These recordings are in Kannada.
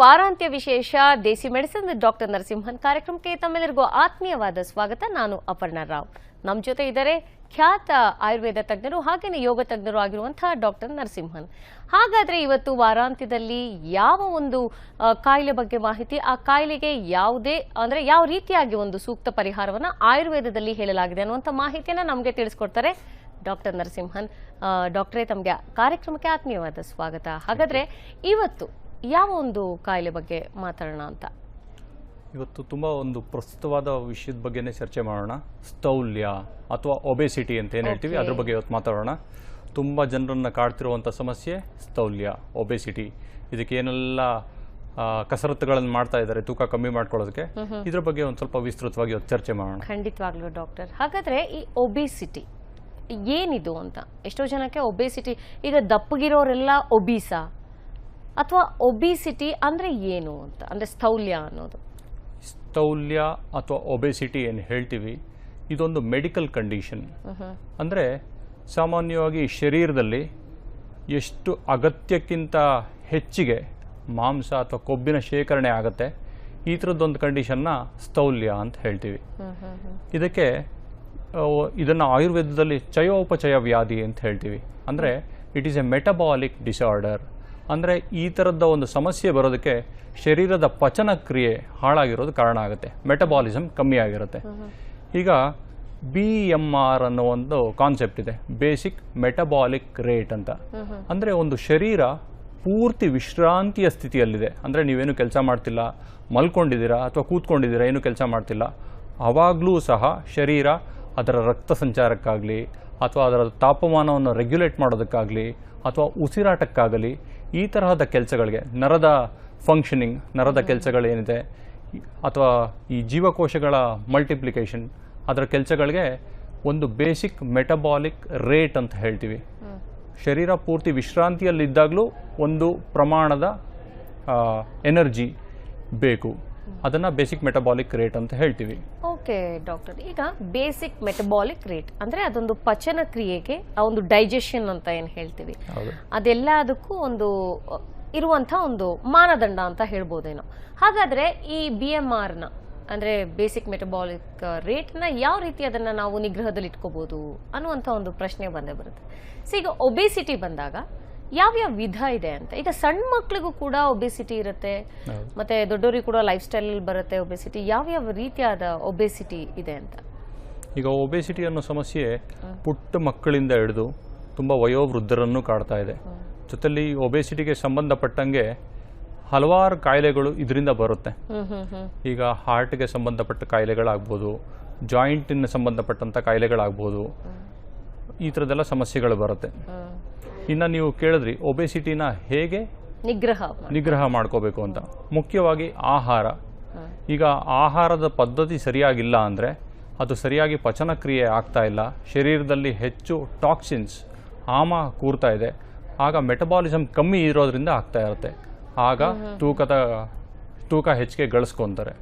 ವಾರಾಂತ್ಯ ವಿಶೇಷ desi medicine with doctor Narasimhan ಕಾರ್ಯಕ್ರಮಕ್ಕೆ ತಮ್ಮೆಲ್ಲರಿಗೂ ಆತ್ಮೀಯವಾದ ಸ್ವಾಗತ. ನಾನು ಅಪರ್ಣ ರಾವ್. ನಮ್ಮ ಜೊತೆ ಇದ್ದಾರೆ ಖ್ಯಾತ ಆಯುರ್ವೇದ ತಜ್ಞರು ಹಾಗೇನೆ ಯೋಗ ತಜ್ಞರು ಆಗಿರುವಂತಹ ಡಾಕ್ಟರ್ ನರಸಿಂಹನ್. ಹಾಗಾದ್ರೆ ಇವತ್ತು ವಾರಾಂತ್ಯದಲ್ಲಿ ಯಾವ ಒಂದು ಕಾಯಿಲೆ ಬಗ್ಗೆ ಮಾಹಿತಿ ಆ ಕಾಯಿಲೆಗೆ ಯಾವುದೇ ಅಂದ್ರೆ ಯಾವ ರೀತಿಯಾಗಿ ಒಂದು ಸೂಕ್ತ ಪರಿಹಾರವನ್ನ ಆಯುರ್ವೇದದಲ್ಲಿ ಹೇಳಲಾಗಿದೆ ಅನ್ನುವಂಥ ಮಾಹಿತಿಯನ್ನ ನಮಗೆ ತಿಳಿಸ್ಕೊಡ್ತಾರೆ ಡಾಕ್ಟರ್ ನರಸಿಂಹನ್. ಡಾಕ್ಟ್ರೇ ತಮಗೆ ಕಾರ್ಯಕ್ರಮಕ್ಕೆ ಆತ್ಮೀಯವಾದ ಸ್ವಾಗತ. ಹಾಗಾದ್ರೆ ಇವತ್ತು ಯಾವ ಒಂದು ಕಾಯಿಲೆ ಬಗ್ಗೆ ಮಾತಾಡೋಣ ಅಂತ? ಇವತ್ತು ತುಂಬ ಒಂದು ಪ್ರಸ್ತುತವಾದ ವಿಷಯದ ಬಗ್ಗೆನೇ ಚರ್ಚೆ ಮಾಡೋಣ. ಸ್ಥೌಲ್ಯ ಅಥವಾ ಒಬೆಸಿಟಿ ಅಂತ ಏನು ಹೇಳ್ತೀವಿ ಅದ್ರ ಬಗ್ಗೆ ಇವತ್ತು ಮಾತಾಡೋಣ. ತುಂಬ ಜನರನ್ನು ಕಾಡ್ತಿರುವಂಥ ಸಮಸ್ಯೆ ಸ್ಥೌಲ್ಯ ಒಬೆಸಿಟಿ. ಇದಕ್ಕೆ ಏನೆಲ್ಲ ಕಸರತ್ತುಗಳನ್ನು ಮಾಡ್ತಾ ಇದ್ದಾರೆ ತೂಕ ಕಮ್ಮಿ ಮಾಡ್ಕೊಳ್ಳೋದಕ್ಕೆ ಇದ್ರ ಬಗ್ಗೆ ಒಂದು ಸ್ವಲ್ಪ ವಿಸ್ತೃತವಾಗಿ ಇವತ್ತು ಚರ್ಚೆ ಮಾಡೋಣ. ಖಂಡಿತವಾಗ್ಲೂ ಡಾಕ್ಟರ್. ಹಾಗಾದ್ರೆ ಈ ಒಬೆಸಿಟಿ ಏನಿದು ಅಂತ? ಎಷ್ಟೋ ಜನಕ್ಕೆ ಒಬೆಸಿಟಿ ಈಗ ದಪ್ಪಗಿರೋರೆಲ್ಲ ಒಬೀಸಾ? ಅಥವಾ ಒಬಿಸಿಟಿ ಅಂದ್ರೆ ಏನು ಅಂತ ಅಂದ್ರೆ ಸ್ಥೌಲ್ಯ ಅನ್ನೋದು? ಸ್ಥೌಲ್ಯ ಅಥವಾ ಒಬೆಸಿಟಿ ಏನು ಹೇಳ್ತೀವಿ ಇದೊಂದು ಮೆಡಿಕಲ್ ಕಂಡೀಷನ್ ಅಂದರೆ ಸಾಮಾನ್ಯವಾಗಿ ಶರೀರದಲ್ಲಿ ಎಷ್ಟು ಅಗತ್ಯಕ್ಕಿಂತ ಹೆಚ್ಚಿಗೆ ಮಾಂಸ ಅಥವಾ ಕೊಬ್ಬಿನ ಶೇಖರಣೆ ಆಗುತ್ತೆ ಈ ಥರದ್ದೊಂದು ಕಂಡೀಷನ್ನ ಸ್ಥೌಲ್ಯ ಅಂತ ಹೇಳ್ತೀವಿ. ಇದಕ್ಕೆ ಇದನ್ನು ಆಯುರ್ವೇದದಲ್ಲಿ ಚಯೋಪಚಯ ವ್ಯಾಧಿ ಅಂತ ಹೇಳ್ತೀವಿ. ಅಂದರೆ it is a metabolic disorder ಅಂದರೆ ಈ ಥರದ ಒಂದು ಸಮಸ್ಯೆ ಬರೋದಕ್ಕೆ ಶರೀರದ ಪಚನ ಕ್ರಿಯೆ ಹಾಳಾಗಿರೋದು ಕಾರಣ ಆಗುತ್ತೆ. ಮೆಟಬಾಲಿಸಮ್ ಕಮ್ಮಿ ಆಗಿರುತ್ತೆ. ಈಗ ಬಿ ಎಂ ಆರ್ ಅನ್ನೋ ಒಂದು ಕಾನ್ಸೆಪ್ಟ್ ಇದೆ. ಬೇಸಿಕ್ ಮೆಟಬಾಲಿಕ್ ರೇಟ್ ಅಂತ. ಅಂದರೆ ಒಂದು ಶರೀರ ಪೂರ್ತಿ ವಿಶ್ರಾಂತಿಯ ಸ್ಥಿತಿಯಲ್ಲಿದೆ. ಅಂದರೆ ನೀವೇನು ಕೆಲಸ ಮಾಡ್ತಿಲ್ಲ ಮಲ್ಕೊಂಡಿದ್ದೀರಾ ಅಥವಾ ಕೂತ್ಕೊಂಡಿದ್ದೀರಾ ಏನು ಕೆಲಸ ಮಾಡ್ತಿಲ್ಲ. ಆವಾಗಲೂ ಸಹ ಶರೀರ ಅದರ ರಕ್ತ ಸಂಚಾರಕ್ಕಾಗಲಿ ಅಥವಾ ಅದರ ತಾಪಮಾನವನ್ನು ರೆಗ್ಯುಲೇಟ್ ಮಾಡೋದಕ್ಕಾಗಲಿ ಅಥವಾ ಉಸಿರಾಟಕ್ಕಾಗಲಿ ಈ ತರಹದ ಕೆಲಸಗಳಿಗೆ ನರದ ಫಂಕ್ಷನಿಂಗ್ ನರದ ಕೆಲಸಗಳೇನಿದೆ ಅಥವಾ ಈ ಜೀವಕೋಶಗಳ ಮಲ್ಟಿಪ್ಲಿಕೇಶನ್ ಅದರ ಕೆಲಸಗಳಿಗೆ ಒಂದು ಬೇಸಿಕ್ ಮೆಟಬಾಲಿಕ್ ರೇಟ್ ಅಂತ ಹೇಳ್ತೀವಿ. ಶರೀರ ಪೂರ್ತಿ ವಿಶ್ರಾಂತಿಯಲ್ಲಿದ್ದಾಗಲೂ ಒಂದು ಪ್ರಮಾಣದ ಎನರ್ಜಿ ಬೇಕು. ಅದನ್ನು ಬೇಸಿಕ್ ಮೆಟಬಾಲಿಕ್ ರೇಟ್ ಅಂತ ಹೇಳ್ತೀವಿ. ಓಕೆ ಡಾಕ್ಟರ್ ಈಗ ಬೇಸಿಕ್ ಮೆಟಬಾಲಿಕ್ ರೇಟ್ ಅಂದ್ರೆ ಅದೊಂದು ಪಚನ ಕ್ರಿಯೆಗೆ ಆ ಒಂದು ಡೈಜೆಷನ್ ಅಂತ ಏನ್ ಹೇಳ್ತೀವಿ. ಅದೆಲ್ಲ ಅದಕ್ಕೂ ಒಂದು ಇರುವಂತ ಒಂದು ಮಾನದಂಡ ಅಂತ ಹೇಳ್ಬೋದೇನೋ. ಹಾಗಾದ್ರೆ ಈ ಬಿ ಎಂ ನ ಅಂದ್ರೆ ಬೇಸಿಕ್ ಮೆಟಬಾಲಿಕ್ನ ಯಾವ ರೀತಿ ಅದನ್ನ ನಾವು ನಿಗ್ರಹದಲ್ಲಿ ಇಟ್ಕೋಬಹುದು ಅನ್ನುವಂಥ ಒಂದು ಪ್ರಶ್ನೆ ಬಂದೇ ಬರುತ್ತೆ. ಸೊ ಈಗ ಒಬೇಸಿಟಿ ಬಂದಾಗ ಯಾವ್ಯಾವ ವಿಧ ಇದೆ ಅಂತ. ಈಗ ಸಣ್ಣ ಮಕ್ಳಿಗೂ ಕೂಡ ಒಬೆಸಿಟಿ ಇರುತ್ತೆ. ಮತ್ತೆ ದೊಡ್ಡವರಿಗೂ ಕೂಡ ಲೈಫ್ ಸ್ಟೈಲ್ ಬರುತ್ತೆ ಒಬೇಸಿಟಿ ಯಾವ್ಯಾವ ರೀತಿಯಾದ ಒಬೆಸಿಟಿ ಇದೆ ಅಂತ? ಈಗ ಒಬೆಸಿಟಿ ಅನ್ನೋ ಸಮಸ್ಯೆ ಪುಟ್ಟ ಮಕ್ಕಳಿಂದ ಹಿಡಿದು ತುಂಬ ವಯೋವೃದ್ಧರನ್ನು ಕಾಡ್ತಾ ಇದೆ. ಜೊತೆಲಿ ಒಬೆಸಿಟಿಗೆ ಸಂಬಂಧಪಟ್ಟಂಗೆ ಹಲವಾರು ಕಾಯಿಲೆಗಳು ಇದರಿಂದ ಬರುತ್ತೆ. ಈಗ ಹಾರ್ಟ್ಗೆ ಸಂಬಂಧಪಟ್ಟ ಕಾಯಿಲೆಗಳಾಗ್ಬೋದು ಜಾಯಿಂಟಿನ ಸಂಬಂಧಪಟ್ಟಂಥ ಕಾಯಿಲೆಗಳಾಗ್ಬೋದು ಈ ಥರದ್ದೆಲ್ಲ ಸಮಸ್ಯೆಗಳು ಬರುತ್ತೆ. ಇನ್ನು ನೀವು ಕೇಳಿದ್ರಿ ಒಬೆಸಿಟಿನ ಹೇಗೆ ನಿಗ್ರಹ ನಿಗ್ರಹ ಮಾಡ್ಕೋಬೇಕು ಅಂತ. ಮುಖ್ಯವಾಗಿ ಆಹಾರ. ಈಗ ಆಹಾರದ ಪದ್ಧತಿ ಸರಿಯಾಗಿಲ್ಲ ಅಂದರೆ ಅದು ಸರಿಯಾಗಿ ಪಚನ ಕ್ರಿಯೆ ಆಗ್ತಾ ಇಲ್ಲ. ಶರೀರದಲ್ಲಿ ಹೆಚ್ಚು ಟಾಕ್ಸಿನ್ಸ್ ಆಮ ಕೂರ್ತಾ ಇದೆ. ಆಗ ಮೆಟಬಾಲಿಸಮ್ ಕಮ್ಮಿ ಇರೋದ್ರಿಂದ ಆಗ್ತಾ ಇರುತ್ತೆ. ಆಗ ತೂಕದ ತೂಕ ಹೆಚ್ಚಿಗೆ ಗಳಿಸ್ಕೊಂತಾರೆ.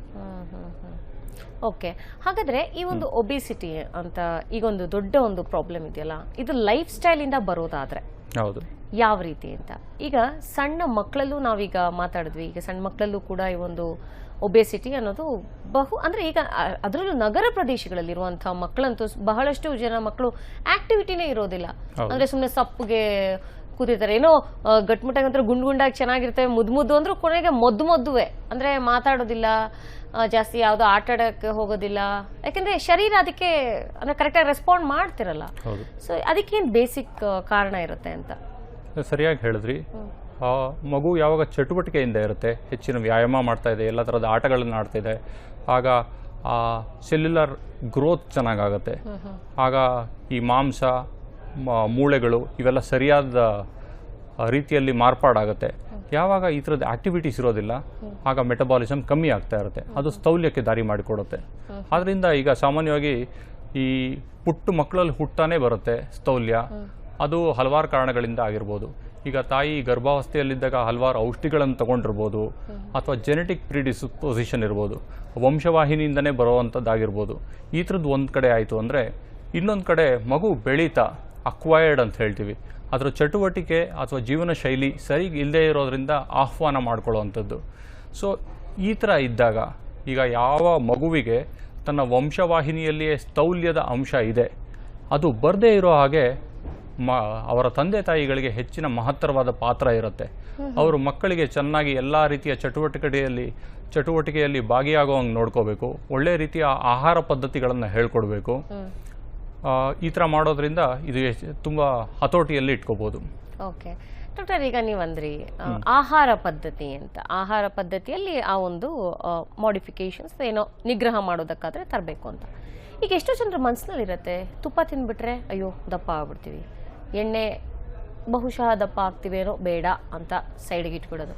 ಓಕೆ ಹಾಗಾದ್ರೆ ಈ ಒಂದು ಒಬಿಸಿಟಿ ಅಂತ ಈಗ ಒಂದು ದೊಡ್ಡ ಒಂದು ಪ್ರಾಬ್ಲಮ್ ಇದೆಯಲ್ಲ? ಇದು ಲೈಫ್ ಸ್ಟೈಲ್ ಇಂದ ಬರೋದಾದ್ರೆ. ಹೌದು. ಯಾವ ರೀತಿ ಅಂತ. ಈಗ ಸಣ್ಣ ಮಕ್ಕಳಲ್ಲೂ ನಾವೀಗ ಮಾತಾಡಿದ್ವಿ. ಈಗ ಸಣ್ಣ ಮಕ್ಕಳಲ್ಲೂ ಕೂಡ ಈ ಒಂದು ಒಬೆಸಿಟಿ ಅನ್ನೋದು ಬಹು ಅಂದ್ರೆ ಈಗ ಅದರಲ್ಲೂ ನಗರ ಪ್ರದೇಶಗಳಲ್ಲಿರುವಂತಹ ಮಕ್ಕಳಂತೂ ಬಹಳಷ್ಟು ಜನ ಮಕ್ಕಳು ಆಕ್ಟಿವಿಟಿನೇ ಇರೋದಿಲ್ಲ. ಅಂದ್ರೆ ಸುಮ್ಮನೆ ಸಪ್ಪಗೆ ಕೂತಿರ್ತಾರೆ ಏನೋ ಆ, ಅಂತ ಗುಂಡ್ ಗುಂಡಾಗಿ ಚೆನ್ನಾಗಿರ್ತವೆ ಮುದ್ದು ಮುದ್ದು ಅಂದ್ರೂ ಕೊನೆಗೆ ಮದ್ದು ಮದ್ದುವೆ. ಅಂದ್ರೆ ಮಾತಾಡೋದಿಲ್ಲ. ಜಾಸ್ತಿ ಯಾವುದೋ ಆಟ ಆಡಕ್ಕೆ ಹೋಗೋದಿಲ್ಲ. ಯಾಕಂದ್ರೆ ಶರೀರ ಅದಕ್ಕೆ ಅಂದ್ರೆ ಕರೆಕ್ಟಾಗಿ ರೆಸ್ಪಾಂಡ್ ಮಾಡ್ತಿರಲ್ಲ. ಹೌದು. ಸೊ ಅದಕ್ಕೇನು ಬೇಸಿಕ್ ಕಾರಣ ಇರುತ್ತೆ ಅಂತ? ಸರಿಯಾಗಿ ಹೇಳಿದ್ರಿ. ಆ ಮಗು ಯಾವಾಗ ಚಟುವಟಿಕೆಯಿಂದ ಇರುತ್ತೆ ಹೆಚ್ಚಿನ ವ್ಯಾಯಾಮ ಮಾಡ್ತಾ ಇದೆ ಎಲ್ಲ ಥರದ ಆಟಗಳನ್ನು ಆಡ್ತಾ ಇದೆ ಆಗ ಆ ಸೆಲ್ಯುಲರ್ ಗ್ರೋತ್ ಚೆನ್ನಾಗಾಗತ್ತೆ. ಆಗ ಈ ಮಾಂಸ ಮೂಳೆಗಳು ಇವೆಲ್ಲ ಸರಿಯಾದ ರೀತಿಯಲ್ಲಿ ಮಾರ್ಪಾಡಾಗುತ್ತೆ. ಯಾವಾಗ ಈ ಥರದ ಆಕ್ಟಿವಿಟೀಸ್ ಇರೋದಿಲ್ಲ ಆಗ ಮೆಟಬಾಲಿಸಮ್ ಕಮ್ಮಿ ಆಗ್ತಾ ಇರುತ್ತೆ. ಅದು ಸ್ಥೌಲ್ಯಕ್ಕೆ ದಾರಿ ಮಾಡಿಕೊಡುತ್ತೆ. ಆದ್ದರಿಂದ ಈಗ ಸಾಮಾನ್ಯವಾಗಿ ಈ ಪುಟ್ಟು ಮಕ್ಕಳಲ್ಲಿ ಹುಟ್ಟಾನೇ ಬರುತ್ತೆ ಸ್ಥೌಲ್ಯ. ಅದು ಹಲವಾರು ಕಾರಣಗಳಿಂದ ಆಗಿರ್ಬೋದು. ಈಗ ತಾಯಿ ಗರ್ಭಾವಸ್ಥೆಯಲ್ಲಿದ್ದಾಗ ಹಲವಾರು ಔಷಧಿಗಳನ್ನು ತಗೊಂಡಿರ್ಬೋದು ಅಥವಾ ಜೆನೆಟಿಕ್ ಪ್ರಿಡಿಸ್ಪೊಸಿಷನ್ ಇರ್ಬೋದು ವಂಶವಾಹಿನಿಯಿಂದನೇ ಬರುವಂಥದ್ದಾಗಿರ್ಬೋದು. ಈ ಥರದ್ದು ಒಂದು ಕಡೆ ಆಯಿತು ಅಂದರೆ ಇನ್ನೊಂದು ಕಡೆ ಮಗು ಬೆಳೀತಾ ಅಕ್ವೈರ್ಡ್ ಅಂತ ಹೇಳ್ತೀವಿ. ಅದರ ಚಟುವಟಿಕೆ ಅಥವಾ ಜೀವನ ಶೈಲಿ ಸರಿ ಇಲ್ಲದೇ ಇರೋದರಿಂದ ಆಹ್ವಾನ ಮಾಡ್ಕೊಳ್ಳುವಂಥದ್ದು. ಸೊ ಈ ಥರ ಇದ್ದಾಗ ಈಗ ಯಾವ ಮಗುವಿಗೆ ತನ್ನ ವಂಶವಾಹಿನಿಯಲ್ಲಿಯೇ ಸ್ಥೌಲ್ಯದ ಅಂಶ ಇದೆ ಅದು ಬರದೇ ಇರೋ ಹಾಗೆ ಮ ಅವರ ತಂದೆ ತಾಯಿಗಳಿಗೆ ಹೆಚ್ಚಿನ ಮಹತ್ತರವಾದ ಪಾತ್ರ ಇರುತ್ತೆ. ಅವರು ಮಕ್ಕಳಿಗೆ ಚೆನ್ನಾಗಿ ಎಲ್ಲ ರೀತಿಯ ಚಟುವಟಿಕೆಯಲ್ಲಿ ಚಟುವಟಿಕೆಯಲ್ಲಿ ಭಾಗಿಯಾಗುವಂಗೆ ನೋಡ್ಕೋಬೇಕು ಒಳ್ಳೆ ರೀತಿಯ ಆಹಾರ ಪದ್ಧತಿಗಳನ್ನು ಹೇಳ್ಕೊಡ್ಬೇಕು. ಈ ಥರ ಮಾಡೋದ್ರಿಂದ ಇದು ತುಂಬ ಹತೋಟಿಯಲ್ಲಿ ಇಟ್ಕೋಬೋದು. ಓಕೆ. ಡಾಕ್ಟರ್ ಈಗ ನೀವಂದ್ರಿ ಆಹಾರ ಪದ್ಧತಿ ಅಂತ. ಆಹಾರ ಪದ್ಧತಿಯಲ್ಲಿ ಆ ಒಂದು ಮಾಡಿಫಿಕೇಶನ್ಸ್ ಏನೋ ನಿಗ್ರಹ ಮಾಡೋದಕ್ಕಾದ್ರೆ ತರಬೇಕು ಅಂತ. ಈಗ ಎಷ್ಟೋ ಜನರ ಮನಸ್ಸಿನಲ್ಲಿ ಇರುತ್ತೆ ತುಪ್ಪ ತಿಂದ್ಬಿಟ್ರೆ ಅಯ್ಯೋ ದಪ್ಪ ಆಗ್ಬಿಡ್ತೀವಿ. ಎಣ್ಣೆ ಬಹುಶಃ ದಪ್ಪ ಆಗ್ತೀವೇನೋ ಬೇಡ ಅಂತ ಸೈಡ್ಗೆ ಇಟ್ಬಿಡೋದು.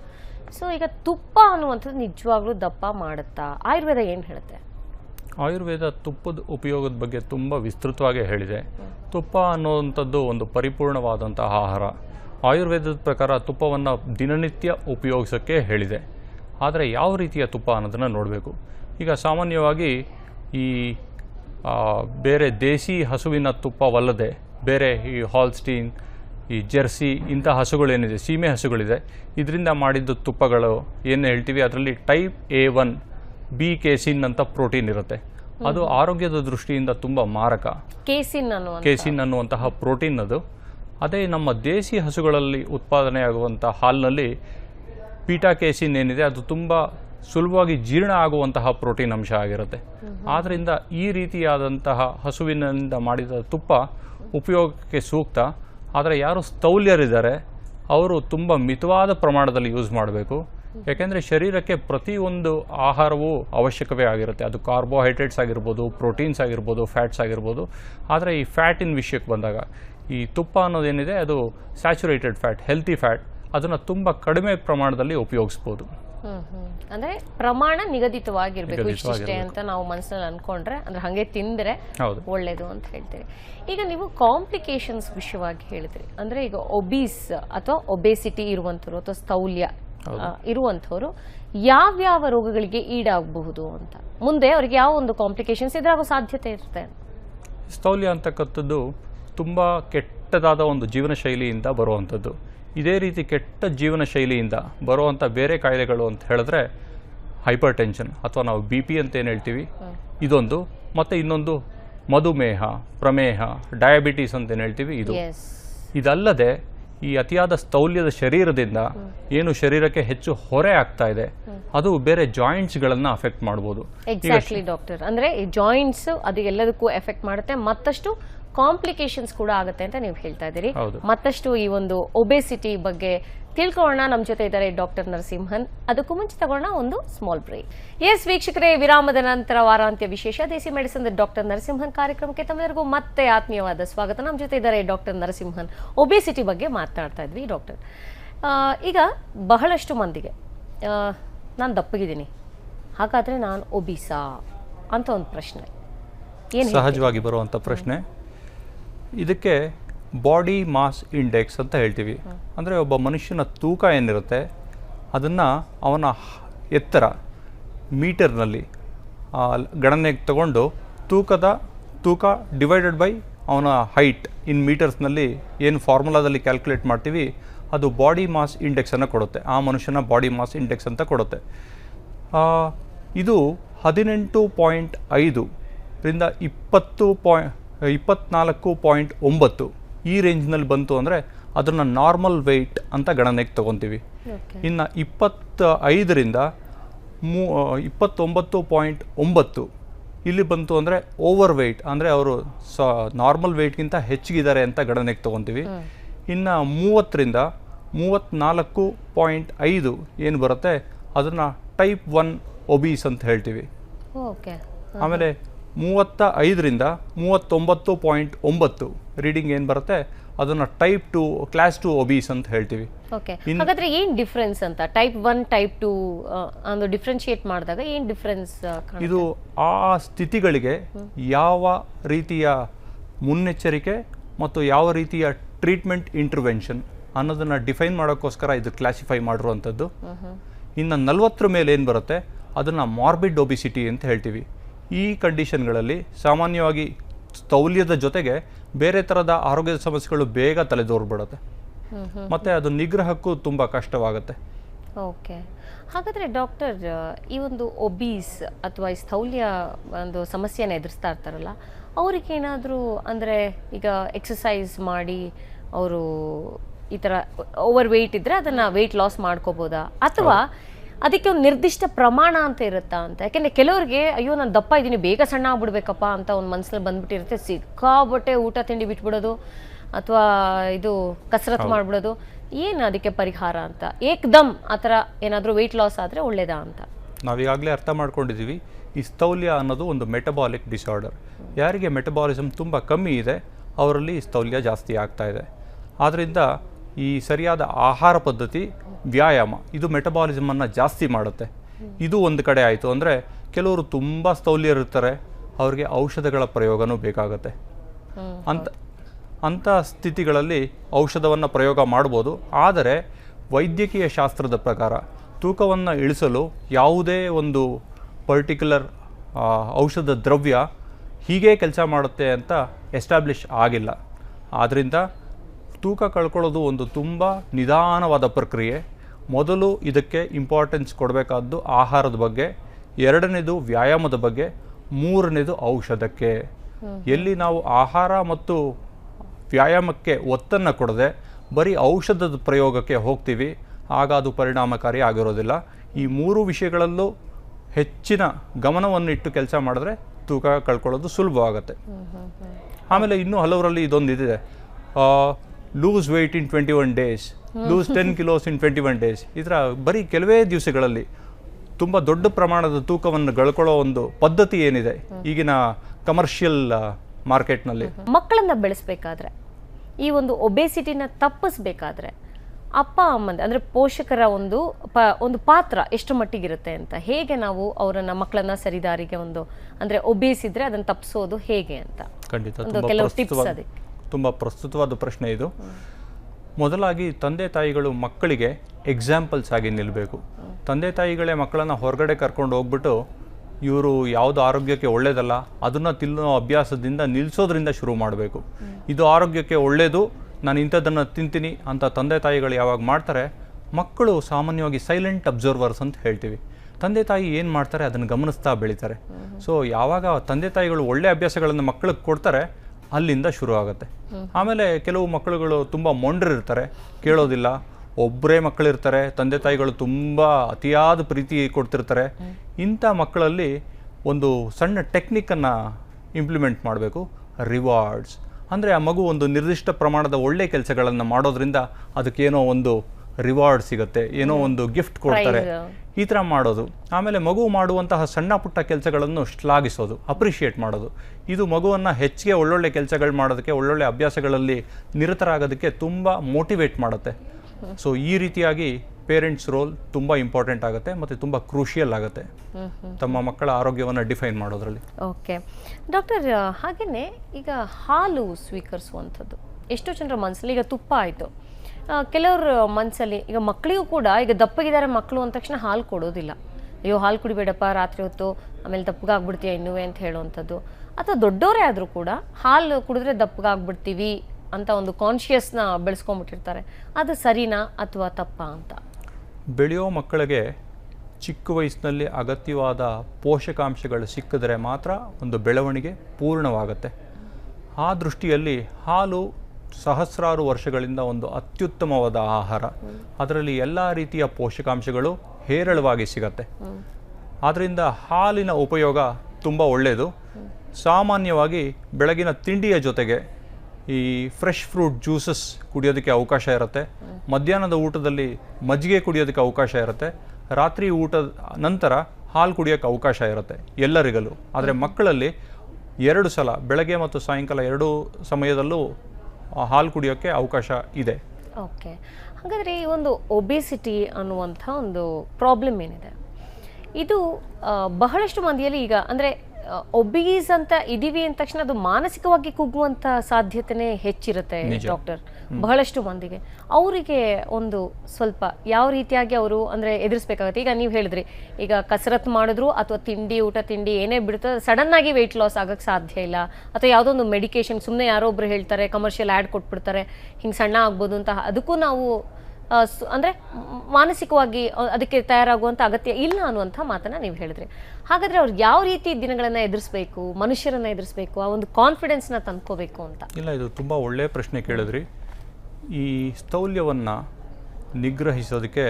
ಸೊ ಈಗ ತುಪ್ಪ ಅನ್ನುವಂಥದ್ದು ನಿಜವಾಗ್ಲೂ ದಪ್ಪ ಮಾಡುತ್ತಾ? ಆಯುರ್ವೇದ ಏನು ಹೇಳುತ್ತೆ? ಆಯುರ್ವೇದ ತುಪ್ಪದ ಉಪಯೋಗದ ಬಗ್ಗೆ ತುಂಬ ವಿಸ್ತೃತವಾಗಿ ಹೇಳಿದೆ. ತುಪ್ಪ ಅನ್ನೋವಂಥದ್ದು ಒಂದು ಪರಿಪೂರ್ಣವಾದಂತಹ ಆಹಾರ. ಆಯುರ್ವೇದದ ಪ್ರಕಾರ ತುಪ್ಪವನ್ನು ದಿನನಿತ್ಯ ಉಪಯೋಗಿಸೋಕ್ಕೆ ಹೇಳಿದೆ. ಆದರೆ ಯಾವ ರೀತಿಯ ತುಪ್ಪ ಅನ್ನೋದನ್ನು ನೋಡಬೇಕು. ಈಗ ಸಾಮಾನ್ಯವಾಗಿ ಈ ಬೇರೆ ದೇಸಿ ಹಸುವಿನ ತುಪ್ಪವಲ್ಲದೆ ಬೇರೆ ಈ ಹಾಲ್ಸ್ಟೀನ್ ಈ ಜೆರ್ಸಿ ಇಂಥ ಹಸುಗಳೇನಿದೆ, ಸೀಮೆ ಹಸುಗಳಿದೆ. ಇದರಿಂದ ಮಾಡಿದ್ದು ತುಪ್ಪಗಳು ಏನು ಹೇಳ್ತೀವಿ? ಅದರಲ್ಲಿ type A one B casein ಅಂತ ಪ್ರೋಟೀನ್ ಇರುತ್ತೆ. ಅದು ಆರೋಗ್ಯದ ದೃಷ್ಟಿಯಿಂದ ತುಂಬ ಮಾರಕ. ಕೇಸಿನ್ ಅನ್ನು ಕೇಸಿನ್ ಅನ್ನುವಂತಹ ಪ್ರೋಟೀನ್ ಅದು. ಅದೇ ನಮ್ಮ ದೇಸಿ ಹಸುಗಳಲ್ಲಿ ಉತ್ಪಾದನೆಯಾಗುವಂಥ ಹಾಲಿನಲ್ಲಿ ಪೀಟಾ ಕೇಸಿನ್ ಏನಿದೆ ಅದು ತುಂಬ ಸುಲಭವಾಗಿ ಜೀರ್ಣ ಆಗುವಂತಹ ಪ್ರೋಟೀನ್ ಅಂಶ ಆಗಿರುತ್ತೆ. ಆದ್ದರಿಂದ ಈ ರೀತಿಯಾದಂತಹ ಹಸುವಿನಿಂದ ಮಾಡಿದ ತುಪ್ಪ ಉಪಯೋಗಕ್ಕೆ ಸೂಕ್ತ. ಆದರೆ ಯಾರು ಸ್ಥೌಲ್ಯರಿದ್ದಾರೆ ಅವರು ತುಂಬ ಮಿತವಾದ ಪ್ರಮಾಣದಲ್ಲಿ ಯೂಸ್ ಮಾಡಬೇಕು. ಯಾಕೆಂದರೆ ಶರೀರಕ್ಕೆ ಪ್ರತಿಯೊಂದು ಆಹಾರವೂ ಅವಶ್ಯಕವೇ ಆಗಿರುತ್ತೆ. ಅದು ಕಾರ್ಬೋಹೈಡ್ರೇಟ್ಸ್ ಆಗಿರ್ಬೋದು ಪ್ರೋಟೀನ್ಸ್ ಆಗಿರ್ಬೋದು ಫ್ಯಾಟ್ಸ್ ಆಗಿರ್ಬೋದು. ಆದರೆ ಈ ಫ್ಯಾಟಿನ ವಿಷಯಕ್ಕೆ ಬಂದಾಗ ಈ ತುಪ್ಪ ಅನ್ನೋದೇನಿದೆ ಅದು ಸ್ಯಾಚುರೇಟೆಡ್ ಫ್ಯಾಟ್ ಹೆಲ್ತಿ ಫ್ಯಾಟ್ ಅದನ್ನು ತುಂಬ ಕಡಿಮೆ ಪ್ರಮಾಣದಲ್ಲಿ ಉಪಯೋಗಿಸ್ಬೋದು. ಅಂದ್ರೆ ಪ್ರಮಾಣ ನಿಗದಿತವಾಗಿರ್ಬೇಕು ಇಷ್ಟಿಷ್ಟೇ ಅಂತ ನಾವು ಮನಸ್ಸಲ್ಲಿ ಅನ್ಕೊಂಡ್ರೆ ಅಂದ್ರೆ ಹಂಗೆ ತಿಂದ್ರೆ ಹೌದು. ಒಳ್ಳೇದು ಅಂತ ಹೇಳ್ತೀವಿ. ಈಗ ನೀವು ಕಾಂಪ್ಲಿಕೇಶನ್ಸ್ ವಿಷಯವಾಗಿ ಹೇಳಿದ್ರಿ. ಅಂದ್ರೆ ಈಗ ಒಬೀಸ್ ಅಥವಾ ಒಬೇಸಿಟಿ ಇರುವಂತರು ಅಥವಾ ಸ್ಥೌಲ್ಯ ಇರುವಂಥವ್ರು ಯಾವ್ಯಾವ ರೋಗಗಳಿಗೆ ಈಡಾಗಬಹುದು ಅಂತ. ಮುಂದೆ ಅವ್ರಿಗೆ ಯಾವ ಒಂದು ಕಾಂಪ್ಲಿಕೇಶನ್ಸ್ ಎದುರಾಗೋ ಸಾಧ್ಯತೆ ಇರುತ್ತೆ. ಸ್ಥೌಲ್ಯ ಅಂತಕ್ಕಂಥದ್ದು ತುಂಬ ಕೆಟ್ಟದಾದ ಒಂದು ಜೀವನ ಶೈಲಿಯಿಂದ ಬರುವಂಥದ್ದು. ಇದೇ ರೀತಿ ಕೆಟ್ಟ ಜೀವನ ಶೈಲಿಯಿಂದ ಬರುವಂಥ ಬೇರೆ ಕಾಯಿಲೆಗಳು ಅಂತ ಹೇಳಿದ್ರೆ ಹೈಪರ್ ಟೆನ್ಷನ್ ಅಥವಾ ನಾವು ಬಿ ಪಿ ಅಂತ ಏನು ಹೇಳ್ತೀವಿ? ಇದೊಂದು. ಮತ್ತು ಇನ್ನೊಂದು ಮಧುಮೇಹ ಪ್ರಮೇಹ ಡಯಾಬಿಟೀಸ್ ಅಂತ ಏನು ಹೇಳ್ತೀವಿ? ಇದು. ಇದಲ್ಲದೆ ಈ ಅತಿಯಾದ ಸ್ಥೌಲ್ಯದ ಶರೀರದಿಂದ ಏನು ಶರೀರಕ್ಕೆ ಹೆಚ್ಚು ಹೊರೆ ಆಗ್ತಾ ಇದೆ ಅದು ಬೇರೆ ಜಾಯಿಂಟ್ಸ್ಗಳನ್ನು ಅಫೆಕ್ಟ್ ಮಾಡಬಹುದು ಎಕ್ಸಾಕ್ಟ್ಲಿ ಡಾಕ್ಟರ್ ಅಂದ್ರೆ ಈ ಜಾಯಿಂಟ್ಸ್ ಅದು ಎಲ್ಲದಕ್ಕೂ ಎಫೆಕ್ಟ್ ಮಾಡುತ್ತೆ ಮತ್ತಷ್ಟು ಕಾಂಪ್ಲಿಕೇಶನ್ಸ್ ಕೂಡ ಆಗುತ್ತೆ ಅಂತ ನೀವು ಹೇಳ್ತಾ ಇದ್ದೀರಿ. ಮತ್ತಷ್ಟು ಈ ಒಂದು ಒಬೆಸಿಟಿ ಬಗ್ಗೆ ತಿಳ್ಕೊಳ್ಳೋಣ. ನಮ್ಮ ಜೊತೆ ಇದ್ದಾರೆ ಡಾಕ್ಟರ್ ನರಸಿಂಹನ್. ಅದಕ್ಕೂ ಮುಂಚೆ ತಗೊಳ್ಳೋಣ ಒಂದು ಸ್ಮಾಲ್ ಬ್ರೇಕ್ ಎಸ್ ವೀಕ್ಷಕರೇ ವಿರಾಮದ ನಂತರ ವಾರಾಂತ್ಯ ವಿಶೇಷ ದೇಸಿ ಮೆಡಿಸಿನ್ ಡಾಕ್ಟರ್ ನರಸಿಂಹನ್ ಕಾರ್ಯಕ್ರಮಕ್ಕೆ ತಮ್ಮೆಲ್ಲರಿಗೂ ಮತ್ತೆ ಆತ್ಮೀಯವಾದ ಸ್ವಾಗತ. ನಮ್ಮ ಜೊತೆ ಇದ್ದಾರೆ ಡಾಕ್ಟರ್ ನರಸಿಂಹನ್. ಒಬೆಸಿಟಿ ಬಗ್ಗೆ ಮಾತನಾಡ್ತಾ ಇದ್ವಿ ಡಾಕ್ಟರ್. ಆ, ಈಗ ಬಹಳಷ್ಟು ಮಂದಿಗೆ ನಾನು ದಪ್ಪಗಿದ್ದೀನಿ. ಹಾಗಾದ್ರೆ ನಾನು ಒಬಿಸಾ ಅಂತ ಒಂದು ಪ್ರಶ್ನೆ. ಏನು ಸಹಜವಾಗಿ ಬರುವಂಥ ಪ್ರಶ್ನೆ. ಇದಕ್ಕೆ ಬಾಡಿ ಮಾಸ್ ಇಂಡೆಕ್ಸ್ ಅಂತ ಹೇಳ್ತೀವಿ. ಅಂದರೆ ಒಬ್ಬ ಮನುಷ್ಯನ ತೂಕ ಏನಿರುತ್ತೆ ಅದನ್ನು ಅವನ ಎತ್ತರ ಮೀಟರ್ನಲ್ಲಿ ಗಣನೆಗೆ ತಗೊಂಡು ತೂಕದ ತೂಕ ಡಿವೈಡೆಡ್ ಬೈ ಅವನ ಹೈಟ್ ಇನ್ ಮೀಟರ್ಸ್ನಲ್ಲಿ ಏನು ಫಾರ್ಮುಲಾದಲ್ಲಿ ಕ್ಯಾಲ್ಕುಲೇಟ್ ಮಾಡ್ತೀವಿ ಅದು ಬಾಡಿ ಮಾಸ್ ಇಂಡೆಕ್ಸನ್ನು ಕೊಡುತ್ತೆ. ಆ ಮನುಷ್ಯನ ಬಾಡಿ ಮಾಸ್ ಇಂಡೆಕ್ಸ್ ಅಂತ ಕೊಡುತ್ತೆ. ಇದು ಹದಿನೆಂಟು ಪಾಯಿಂಟ್ ಐದು ರಿಂದ ಇಪ್ಪತ್ತು ಪಾಯ್ ಇಪ್ಪತ್ನಾಲ್ಕು ಪಾಯಿಂಟ್ ಒಂಬತ್ತು. ಈ ರೇಂಜ್ನಲ್ಲಿ ಬಂತು ಅಂದರೆ ಅದನ್ನು ನಾರ್ಮಲ್ ವೆಯ್ಟ್ ಅಂತ ಗಣನೆಗೆ ತಗೊತೀವಿ. ಇನ್ನು ಇಪ್ಪತ್ತ ಐದರಿಂದ ಮೂ ಇಪ್ಪತ್ತೊಂಬತ್ತು ಪಾಯಿಂಟ್ ಒಂಬತ್ತು. ಇಲ್ಲಿ ಬಂತು ಅಂದರೆ ಓವರ್ ವೆಯ್ಟ್ ಅಂದರೆ ಅವರು ಸ ನಾರ್ಮಲ್ ವೆಯ್ಟ್ಗಿಂತ ಹೆಚ್ಚಿಗಿದ್ದಾರೆ ಅಂತ ಗಣನೆಗೆ ತೊಗೊತೀವಿ. ಇನ್ನು ಮೂವತ್ತರಿಂದ ಮೂವತ್ತ್ನಾಲ್ಕು ಪಾಯಿಂಟ್ ಐದು ಏನು ಬರುತ್ತೆ? ಅದನ್ನು ಟೈಪ್ ಒನ್ ಒಬೀಸ್ ಅಂತ ಹೇಳ್ತೀವಿ. ಓಕೆ. ಆಮೇಲೆ ಮೂವತ್ತ ಐದರಿಂದ ಮೂವತ್ತೊಂಬತ್ತು ಪಾಯಿಂಟ್ ಒಂಬತ್ತು. ರೀಡಿಂಗ್ ಏನು ಬರುತ್ತೆ? ಅದನ್ನು type two class two obese ಅಂತ ಹೇಳ್ತೀವಿ. ಓಕೆ ಹಾಗಾದ್ರೆ ಏನು ಡಿಫ್ರೆನ್ಸ್ ಅಂತ? ಟೈಪ್ ಒನ್ ಟೈಪ್ ಟು ಒಂದು ಡಿಫ್ರೆನ್ಶಿಯೇಟ್ ಮಾಡಿದಾಗ ಏನು ಡಿಫ್ರೆನ್ಸ್ ಇದು ಆ ಸ್ಥಿತಿಗಳಿಗೆ ಯಾವ ರೀತಿಯ ಮುನ್ನೆಚ್ಚರಿಕೆ ಮತ್ತು ಯಾವ ರೀತಿಯ ಟ್ರೀಟ್ಮೆಂಟ್ ಇಂಟರ್ವೆನ್ಷನ್ ಅನ್ನೋದನ್ನು ಡಿಫೈನ್ ಮಾಡೋಕ್ಕೋಸ್ಕರ ಇದು ಕ್ಲಾಸಿಫೈ ಮಾಡಿರುವಂಥದ್ದು. ಇನ್ನು ನಲ್ವತ್ತರ ಮೇಲೆ ಏನು ಬರುತ್ತೆ? ಅದನ್ನು ಮಾರ್ಬಿಡ್ ಒಬಿಸಿಟಿ ಅಂತ ಹೇಳ್ತೀವಿ. ಈ ಕಂಡೀಷನ್ಗಳಲ್ಲಿ ಸಾಮಾನ್ಯವಾಗಿ ಸ್ಥೌಲ್ಯದ ಜೊತೆಗೆ ಬೇರೆ ಥರದ ಆರೋಗ್ಯದ ಸಮಸ್ಯೆಗಳು ಬೇಗ ತಲೆದೋರ್ಬಿಡುತ್ತೆ. ಮತ್ತು ಅದು ನಿಗ್ರಹಕ್ಕೂ ತುಂಬ ಕಷ್ಟವಾಗುತ್ತೆ. ಓಕೆ. ಹಾಗಾದರೆ ಡಾಕ್ಟರ್ ಈ ಒಂದು ಒಬೀಸ್ ಅಥವಾ ಈ ಸ್ಥೌಲ್ಯ ಒಂದು ಸಮಸ್ಯೆನ ಎದುರಿಸ್ತಾ ಇರ್ತಾರಲ್ಲ ಅವ್ರಿಗೇನಾದರೂ ಅಂದರೆ ಈಗ ಎಕ್ಸಸೈಸ್ ಮಾಡಿ ಅವರು ಈ ಥರ ಓವರ್ ವೆಯ್ಟ್ ಇದ್ದರೆ ಅದನ್ನು ವೆಯ್ಟ್ ಲಾಸ್ ಮಾಡ್ಕೋಬೋದಾ? ಅಥವಾ ಅದಕ್ಕೆ ಒಂದು ನಿರ್ದಿಷ್ಟ ಪ್ರಮಾಣ ಅಂತ ಇರುತ್ತಾ ಅಂತ. ಯಾಕೆಂದರೆ ಕೆಲವರಿಗೆ ಅಯ್ಯೋ ನಾನು ದಪ್ಪ ಇದ್ದೀನಿ ಬೇಗ ಸಣ್ಣ ಆಗ್ಬಿಡ್ಬೇಕಪ್ಪ ಅಂತ ಒಂದು ಮನಸ್ಸಲ್ಲಿ ಬಂದ್ಬಿಟ್ಟಿರುತ್ತೆ. ಸಿಕ್ಕಾಬಟ್ಟೆ ಊಟ ತಿಂಡಿ ಬಿಟ್ಬಿಡೋದು ಅಥವಾ ಇದು ಕಸರತ್ತು ಮಾಡ್ಬಿಡೋದು ಏನು ಅದಕ್ಕೆ ಪರಿಹಾರ ಅಂತ? ಏಕ್ದಮ್ ಆ ಥರ ಏನಾದರೂ ವೆಯ್ಟ್ ಲಾಸ್ ಆದರೆ ಒಳ್ಳೇದಾ ಅಂತ? ನಾವೀಗಾಗಲೇ ಅರ್ಥ ಮಾಡ್ಕೊಂಡಿದ್ದೀವಿ. ಈ ಸ್ಥೌಲ್ಯ ಅನ್ನೋದು ಒಂದು ಮೆಟಬಾಲಿಕ್ ಡಿಸಾರ್ಡರ್. ಯಾರಿಗೆ ಮೆಟಬಾಲಿಸಮ್ ತುಂಬ ಕಮ್ಮಿ ಇದೆ ಅವರಲ್ಲಿ ಈ ಸ್ಥೌಲ್ಯ ಜಾಸ್ತಿ ಆಗ್ತಾ ಇದೆ. ಆದ್ದರಿಂದ ಈ ಸರಿಯಾದ ಆಹಾರ ಪದ್ಧತಿ ವ್ಯಾಯಾಮ. ಇದು ಮೆಟಬಾಲಿಸಮನ್ನು ಜಾಸ್ತಿ ಮಾಡುತ್ತೆ. ಇದು ಒಂದು ಕಡೆ ಆಯಿತು ಅಂದರೆ ಕೆಲವರು ತುಂಬ ಸ್ಥೌಲ್ಯರಿರ್ತಾರೆ ಅವ್ರಿಗೆ ಔಷಧಗಳ ಪ್ರಯೋಗನೂ ಬೇಕಾಗುತ್ತೆ. ಅಂತ ಅಂಥ ಸ್ಥಿತಿಗಳಲ್ಲಿ ಔಷಧವನ್ನು ಪ್ರಯೋಗ ಮಾಡ್ಬೋದು. ಆದರೆ ವೈದ್ಯಕೀಯ ಶಾಸ್ತ್ರದ ಪ್ರಕಾರ ತೂಕವನ್ನು ಇಳಿಸಲು ಯಾವುದೇ ಒಂದು ಪರ್ಟಿಕ್ಯುಲರ್ ಔಷಧ ದ್ರವ್ಯ ಹೀಗೇ ಕೆಲಸ ಮಾಡುತ್ತೆ ಅಂತ ಎಸ್ಟಾಬ್ಲಿಷ್ ಆಗಿಲ್ಲ. ಆದ್ದರಿಂದ ತೂಕ ಕಳ್ಕೊಳ್ಳೋದು ಒಂದು ತುಂಬ ನಿಧಾನವಾದ ಪ್ರಕ್ರಿಯೆ. ಮೊದಲು ಇದಕ್ಕೆ ಇಂಪಾರ್ಟೆನ್ಸ್ ಕೊಡಬೇಕಾದ್ದು ಆಹಾರದ ಬಗ್ಗೆ ಎರಡನೇದು ವ್ಯಾಯಾಮದ ಬಗ್ಗೆ ಮೂರನೇದು ಔಷಧಕ್ಕೆ. ಎಲ್ಲಿ ನಾವು ಆಹಾರ ಮತ್ತು ವ್ಯಾಯಾಮಕ್ಕೆ ಒತ್ತನ್ನು ಕೊಡದೆ ಬರೀ ಔಷಧದ ಪ್ರಯೋಗಕ್ಕೆ ಹೋಗ್ತೀವಿ ಆಗ ಅದು ಪರಿಣಾಮಕಾರಿ ಆಗಿರೋದಿಲ್ಲ. ಈ ಮೂರು ವಿಷಯಗಳಲ್ಲೂ ಹೆಚ್ಚಿನ ಗಮನವನ್ನು ಇಟ್ಟು ಕೆಲಸ ಮಾಡಿದ್ರೆ ತೂಕ ಕಳ್ಕೊಳ್ಳೋದು ಸುಲಭವಾಗುತ್ತೆ. ಆಮೇಲೆ ಇನ್ನೂ ಹಲವರಲ್ಲಿ ಇದೊಂದು ಇದಿದೆ lose weight in twenty one days lose ten kilos in twenty one days ಈ ಥರ ಬರೀ ಕೆಲವೇ ದಿವಸಗಳಲ್ಲಿ ತುಂಬ ದೊಡ್ಡ ಪ್ರಮಾಣದ ತೂಕವನ್ನು ಗಳ್ಕೊಳ್ಳೋ ಒಂದು ಪದ್ಧತಿ ಏನಿದೆ ಈಗಿನ ಕಮರ್ಷಿಯಲ್ ಮಾರ್ಕೆಟ್ನಲ್ಲಿ. ಮಕ್ಕಳನ್ನ ಬೆಳೆಸಬೇಕಾದ್ರೆ ಈ ಒಂದು ಒಬೆಸಿಟಿನ ತಪ್ಪಿಸ್ಬೇಕಾದ್ರೆ ಅಪ್ಪ ಅಮ್ಮಂದ ಅಂದರೆ ಪೋಷಕರ ಒಂದು ಪ ಒಂದು ಪಾತ್ರ ಎಷ್ಟು ಮಟ್ಟಿಗಿರುತ್ತೆ ಅಂತ ಹೇಗೆ ನಾವು ಅವರನ್ನ ಮಕ್ಕಳನ್ನ ಸರಿದಾರಿಗೆ ಒಂದು ಅಂದರೆ ಒಬೇಸಿದ್ರೆ ಅದನ್ನು ತಪ್ಪಿಸೋದು ಹೇಗೆ ಅಂತ. ಖಂಡಿತ ಕೆಲವು ಟಿಪ್ಸ್ ಅದಕ್ಕೆ. ತುಂಬ ಪ್ರಸ್ತುತವಾದ ಪ್ರಶ್ನೆ ಇದು. ಮೊದಲಾಗಿ ತಂದೆ ತಾಯಿಗಳು ಮಕ್ಕಳಿಗೆ ಎಕ್ಸಾಂಪಲ್ಸ್ ಆಗಿ ನಿಲ್ಲಬೇಕು ತಂದೆ ತಾಯಿಗಳೇ ಮಕ್ಕಳನ್ನು ಹೊರಗಡೆ ಕರ್ಕೊಂಡು ಹೋಗ್ಬಿಟ್ಟು ಇವರು ಯಾವುದು ಆರೋಗ್ಯಕ್ಕೆ ಒಳ್ಳೆಯದಲ್ಲ ಅದನ್ನು ತಿನ್ನೋ ಅಭ್ಯಾಸದಿಂದ ನಿಲ್ಲಿಸೋದ್ರಿಂದ ಶುರು ಮಾಡಬೇಕು. ಇದು ಆರೋಗ್ಯಕ್ಕೆ ಒಳ್ಳೆಯದು ನಾನು ಇಂಥದ್ದನ್ನು ತಿಂತೀನಿ ಅಂತ ತಂದೆ ತಾಯಿಗಳು ಯಾವಾಗ ಮಾಡ್ತಾರೆ ಮಕ್ಕಳು ಸಾಮಾನ್ಯವಾಗಿ ಸೈಲೆಂಟ್ ಅಬ್ಸರ್ವರ್ಸ್ ಅಂತ ಹೇಳ್ತೀವಿ. ತಂದೆ ತಾಯಿ ಏನು ಮಾಡ್ತಾರೆ ಅದನ್ನು ಗಮನಿಸ್ತಾ ಬೆಳೀತಾರೆ. ಸೊ ಯಾವಾಗ ತಂದೆ ತಾಯಿಗಳು ಒಳ್ಳೆ ಅಭ್ಯಾಸಗಳನ್ನು ಮಕ್ಕಳಿಗೆ ಕೊಡ್ತಾರೆ ಅಲ್ಲಿಂದ ಶುರು ಆಗುತ್ತೆ ಆಮೇಲೆ ಕೆಲವು ಮಕ್ಕಳುಗಳು ತುಂಬ ಮೊಂಡ್ರಿರ್ತಾರೆ ಕೇಳೋದಿಲ್ಲ. ಒಬ್ಬರೇ ಮಕ್ಕಳಿರ್ತಾರೆ ತಂದೆ ತಾಯಿಗಳು ತುಂಬ ಅತಿಯಾದ ಪ್ರೀತಿ ಕೊಡ್ತಿರ್ತಾರೆ. ಇಂಥ ಮಕ್ಕಳಲ್ಲಿ ಒಂದು ಸಣ್ಣ ಟೆಕ್ನಿಕನ್ನು ಇಂಪ್ಲಿಮೆಂಟ್ ಮಾಡಬೇಕು ರಿವಾರ್ಡ್ಸ್ ಅಂದರೆ ಆ ಮಗು ಒಂದು ನಿರ್ದಿಷ್ಟ ಪ್ರಮಾಣದ ಒಳ್ಳೆ ಕೆಲಸಗಳನ್ನು ಮಾಡೋದ್ರಿಂದ ಅದಕ್ಕೇನೋ ಒಂದು ರಿವಾರ್ಡ್ ಸಿಗುತ್ತೆ. ಏನೋ ಒಂದು ಗಿಫ್ಟ್ ಕೊಡ್ತಾರೆ. ಈ ಥರ ಮಾಡೋದು. ಆಮೇಲೆ ಮಗು ಮಾಡುವಂತಹ ಸಣ್ಣ ಪುಟ್ಟ ಕೆಲಸಗಳನ್ನು ಶ್ಲಾಘಿಸೋದು ಅಪ್ರಿಷಿಯೇಟ್ ಮಾಡೋದು. ಇದು ಮಗುವನ್ನು ಹೆಚ್ಚಿಗೆ ಒಳ್ಳೊಳ್ಳೆ ಕೆಲಸಗಳು ಮಾಡೋದಕ್ಕೆ ಒಳ್ಳೊಳ್ಳೆ ಅಭ್ಯಾಸಗಳಲ್ಲಿ ನಿರತರಾಗೋದಕ್ಕೆ ತುಂಬ ಮೋಟಿವೇಟ್ ಮಾಡುತ್ತೆ. ಸೊ ಈ ರೀತಿಯಾಗಿ ಪೇರೆಂಟ್ಸ್ ರೋಲ್ ತುಂಬ ಇಂಪಾರ್ಟೆಂಟ್ ಆಗುತ್ತೆ ಮತ್ತು ತುಂಬ ಕ್ರೂಷಿಯಲ್ ಆಗುತ್ತೆ. ತಮ್ಮ ಮಕ್ಕಳ ಆರೋಗ್ಯವನ್ನು ಡಿಫೈನ್ ಮಾಡೋದ್ರಲ್ಲಿ. ಓಕೆ ಡಾಕ್ಟರ್ ಹಾಗೆಯೇ ಈಗ ಹಾಲು ಸ್ವೀಕರಿಸುವಂಥದ್ದು. ಎಷ್ಟೋ ಜನರ ಮನಸ್ಸಲ್ಲಿ ಈಗ ತುಪ್ಪ ಆಯಿತು. ಕೆಲವ್ರ ಮನಸ್ಸಲ್ಲಿ ಈಗ ಮಕ್ಕಳಿಗೂ ಕೂಡ ಈಗ ದಪ್ಪಗಿದ್ದಾರೆ ಮಕ್ಕಳು ಅಂದ ತಕ್ಷಣ ಹಾಲು ಕೊಡೋದಿಲ್ಲ. ಅಯ್ಯೋ, ಹಾಲು ಕುಡಿಬೇಡಪ್ಪ, ರಾತ್ರಿ ಹೊತ್ತು ಆಮೇಲೆ ದಪ್ಪಗಾಗ್ಬಿಡ್ತೀಯ ಇನ್ನುವೇ ಅಂತ ಹೇಳುವಂಥದ್ದು ಅಥವಾ ದೊಡ್ಡವರೇ ಆದರೂ ಕೂಡ ಹಾಲು ಕುಡಿದ್ರೆ ದಪ್ಪಗಾಗ್ಬಿಡ್ತೀವಿ ಅಂತ ಒಂದು ಕಾನ್ಷಿಯಸ್ನ ಬೆಳೆಸ್ಕೊಂಡ್ಬಿಟ್ಟಿರ್ತಾರೆ ಅದು ಸರಿನಾ ಅಥವಾ ತಪ್ಪಾ ಅಂತ? ಬೆಳೆಯೋ ಮಕ್ಕಳಿಗೆ ಚಿಕ್ಕ ವಯಸ್ಸಿನಲ್ಲಿ ಅಗತ್ಯವಾದ ಪೋಷಕಾಂಶಗಳು ಸಿಕ್ಕಿದ್ರೆ ಮಾತ್ರ ಒಂದು ಬೆಳವಣಿಗೆ ಪೂರ್ಣವಾಗುತ್ತೆ. ಆ ದೃಷ್ಟಿಯಲ್ಲಿ ಹಾಲು ಸಹಸ್ರಾರು ವರ್ಷಗಳಿಂದ ಒಂದು ಅತ್ಯುತ್ತಮವಾದ ಆಹಾರ. ಅದರಲ್ಲಿ ಎಲ್ಲ ರೀತಿಯ ಪೋಷಕಾಂಶಗಳು ಹೇರಳವಾಗಿ ಸಿಗತ್ತೆ. ಆದ್ದರಿಂದ ಹಾಲಿನ ಉಪಯೋಗ ತುಂಬ ಒಳ್ಳೆಯದು ಸಾಮಾನ್ಯವಾಗಿ ಬೆಳಗಿನ ತಿಂಡಿಯ ಜೊತೆಗೆ ಈ ಫ್ರೆಶ್ ಫ್ರೂಟ್ ಜ್ಯೂಸಸ್ ಕುಡಿಯೋದಕ್ಕೆ ಅವಕಾಶ ಇರುತ್ತೆ. ಮಧ್ಯಾಹ್ನದ ಊಟದಲ್ಲಿ ಮಜ್ಜಿಗೆ ಕುಡಿಯೋದಕ್ಕೆ ಅವಕಾಶ ಇರುತ್ತೆ. ರಾತ್ರಿ ಊಟದ ನಂತರ ಹಾಲು ಕುಡಿಯೋಕ್ಕೆ ಅವಕಾಶ ಇರುತ್ತೆ ಎಲ್ಲರಿಗಲ್ಲೂ. ಆದರೆ ಮಕ್ಕಳಲ್ಲಿ ಎರಡು ಸಲ, ಬೆಳಗ್ಗೆ ಮತ್ತು ಸಾಯಂಕಾಲ ಎರಡೂ ಸಮಯದಲ್ಲೂ ಹಾಲು ಕುಡಿಯೋಕ್ಕೆ ಅವಕಾಶ ಇದೆ. ಓಕೆ. ಹಾಗಾದರೆ ಈ ಒಂದು ಒಬೆಸಿಟಿ ಅನ್ನುವಂಥ ಒಂದು ಪ್ರಾಬ್ಲಮ್ ಏನಿದೆ? ಇದು ಬಹಳಷ್ಟು ಮಂದಿಯಲ್ಲಿ ಈಗ, ಅಂದರೆ ಒಬೀಸ್ ಅಂತ ಇದೀವಿ ಅಂದ ತಕ್ಷಣ ಅದು ಮಾನಸಿಕವಾಗಿ ಕುಗ್ಗುವಂತ ಸಾಧ್ಯತೆನೇ ಹೆಚ್ಚಿರುತ್ತೆ ಡಾಕ್ಟರ್. ಬಹಳಷ್ಟು ಮಂದಿಗೆ. ಅವರಿಗೆ ಒಂದು ಸ್ವಲ್ಪ ಯಾವ ರೀತಿಯಾಗಿ ಅವರು ಅಂದ್ರೆ ಎದುರಿಸಬೇಕಾಗುತ್ತೆ. ಈಗ ನೀವು ಹೇಳಿದ್ರಿ ಈಗ ಕಸರತ್ ಮಾಡಿದ್ರು ಅಥವಾ ತಿಂಡಿ ಊಟ ತಿಂಡಿ ಏನೇ ಬಿಡುತ್ತೆ ಸಡನ್ ಆಗಿ ವೆಯ್ಟ್ ಲಾಸ್ ಆಗಕ್ಕೆ ಸಾಧ್ಯ ಇಲ್ಲ. ಅಥವಾ ಯಾವುದೋ ಒಂದು ಮೆಡಿಕೇಶನ್ ಸುಮ್ಮನೆ ಯಾರೋ ಒಬ್ರು ಹೇಳ್ತಾರೆ ಕಮರ್ಷಿಯಲ್ ಆ್ಯಡ್ ಕೊಟ್ಬಿಡ್ತಾರೆ ಹಿಂಗೆ ಸಣ್ಣ ಆಗ್ಬೋದು ಅಂತ ಅದಕ್ಕೂ ನಾವು ಅಂದ್ರೆ ಮಾನಸಿಕವಾಗಿ ಅದಕ್ಕೆ ತಯಾರಾಗುವಂತ ಅಗತ್ಯ ಇಲ್ಲ ಅನ್ನುವಂಥ ಮಾತನ್ನ ನೀವು ಹೇಳಿದ್ರಿ. ಹಾಗಾದ್ರೆ ಅವ್ರು ಯಾವ ರೀತಿ ದಿನಗಳನ್ನು ಎದುರಿಸ್ಬೇಕು, ಮನುಷ್ಯರನ್ನು ಎದುರಿಸಬೇಕು, ಆ ಒಂದು ಕಾನ್ಫಿಡೆನ್ಸ್ನ ತಂದ್ಕೋಬೇಕು ಅಂತ? ಇಲ್ಲ, ಇದು ತುಂಬ ಒಳ್ಳೆಯ ಪ್ರಶ್ನೆ ಕೇಳಿದ್ರಿ. ಈ ಸ್ಥೌಲ್ಯವನ್ನು ನಿಗ್ರಹಿಸೋದಕ್ಕೆ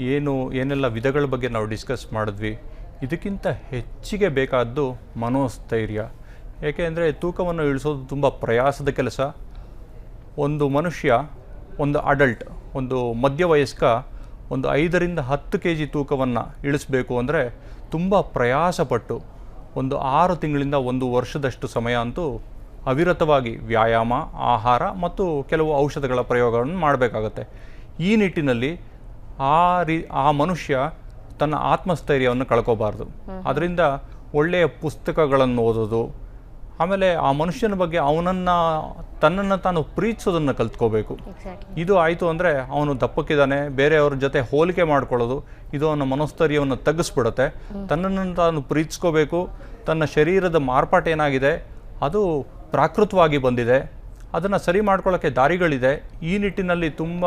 ಏನು, ಏನೆಲ್ಲ ವಿಧಗಳ ಬಗ್ಗೆ ನಾವು ಡಿಸ್ಕಸ್ ಮಾಡಿದ್ವಿ. ಇದಕ್ಕಿಂತ ಹೆಚ್ಚಿಗೆ ಬೇಕಾದ್ದು ಮನೋಸ್ಥೈರ್ಯ. ಏಕೆಂದರೆ ತೂಕವನ್ನು ಇಳಿಸೋದು ತುಂಬ ಪ್ರಯಾಸದ ಕೆಲಸ. ಒಂದು ಮನುಷ್ಯ, ಒಂದು ಅಡಲ್ಟ್ ಒಂದು ಮಧ್ಯವಯಸ್ಕ ಒಂದು ಐದರಿಂದ ಹತ್ತು ಕೆ ಜಿ ತೂಕವನ್ನು ಇಳಿಸಬೇಕು ಅಂದರೆ ತುಂಬ ಪ್ರಯಾಸಪಟ್ಟು ಒಂದು ಆರು ತಿಂಗಳಿಂದ ಒಂದು ವರ್ಷದಷ್ಟು ಸಮಯ ಅಂತೂ ಅವಿರತವಾಗಿ ವ್ಯಾಯಾಮ ಆಹಾರ ಮತ್ತು ಕೆಲವು ಔಷಧಗಳ ಪ್ರಯೋಗವನ್ನು ಮಾಡಬೇಕಾಗತ್ತೆ. ಈ ನಿಟ್ಟಿನಲ್ಲಿ ಆ ರೀ ಆ ಮನುಷ್ಯ ತನ್ನ ಆತ್ಮಸ್ಥೈರ್ಯವನ್ನು ಕಳ್ಕೋಬಾರ್ದು. ಅದರಿಂದ ಒಳ್ಳೆಯ ಪುಸ್ತಕಗಳನ್ನು ಓದೋದು ಆಮೇಲೆ ಆ ಮನುಷ್ಯನ ಬಗ್ಗೆ ಅವನನ್ನು ತನ್ನನ್ನು ತಾನು ಪ್ರೀತಿಸೋದನ್ನು ಕಲ್ತ್ಕೋಬೇಕು. ಇದು ಆಯಿತು ಅಂದರೆ ಅವನು ದಪ್ಪಕ್ಕಿದ್ದಾನೆ ಬೇರೆಯವ್ರ ಜೊತೆ ಹೋಲಿಕೆ ಮಾಡ್ಕೊಳ್ಳೋದು ಇದು ಅವನ ಮನೋಸ್ಥೈರ್ಯವನ್ನು ತಗ್ಗಿಸ್ಬಿಡುತ್ತೆ. ತನ್ನನ್ನು ತಾನು ಪ್ರೀತಿಸ್ಕೋಬೇಕು ತನ್ನ ಶರೀರದ ಮಾರ್ಪಾಟು ಏನಾಗಿದೆ ಅದು ಪ್ರಾಕೃತವಾಗಿ ಬಂದಿದೆ ಅದನ್ನು ಸರಿ ಮಾಡ್ಕೊಳ್ಳೋಕ್ಕೆ ದಾರಿಗಳಿದೆ ಈ ನಿಟ್ಟಿನಲ್ಲಿ ತುಂಬ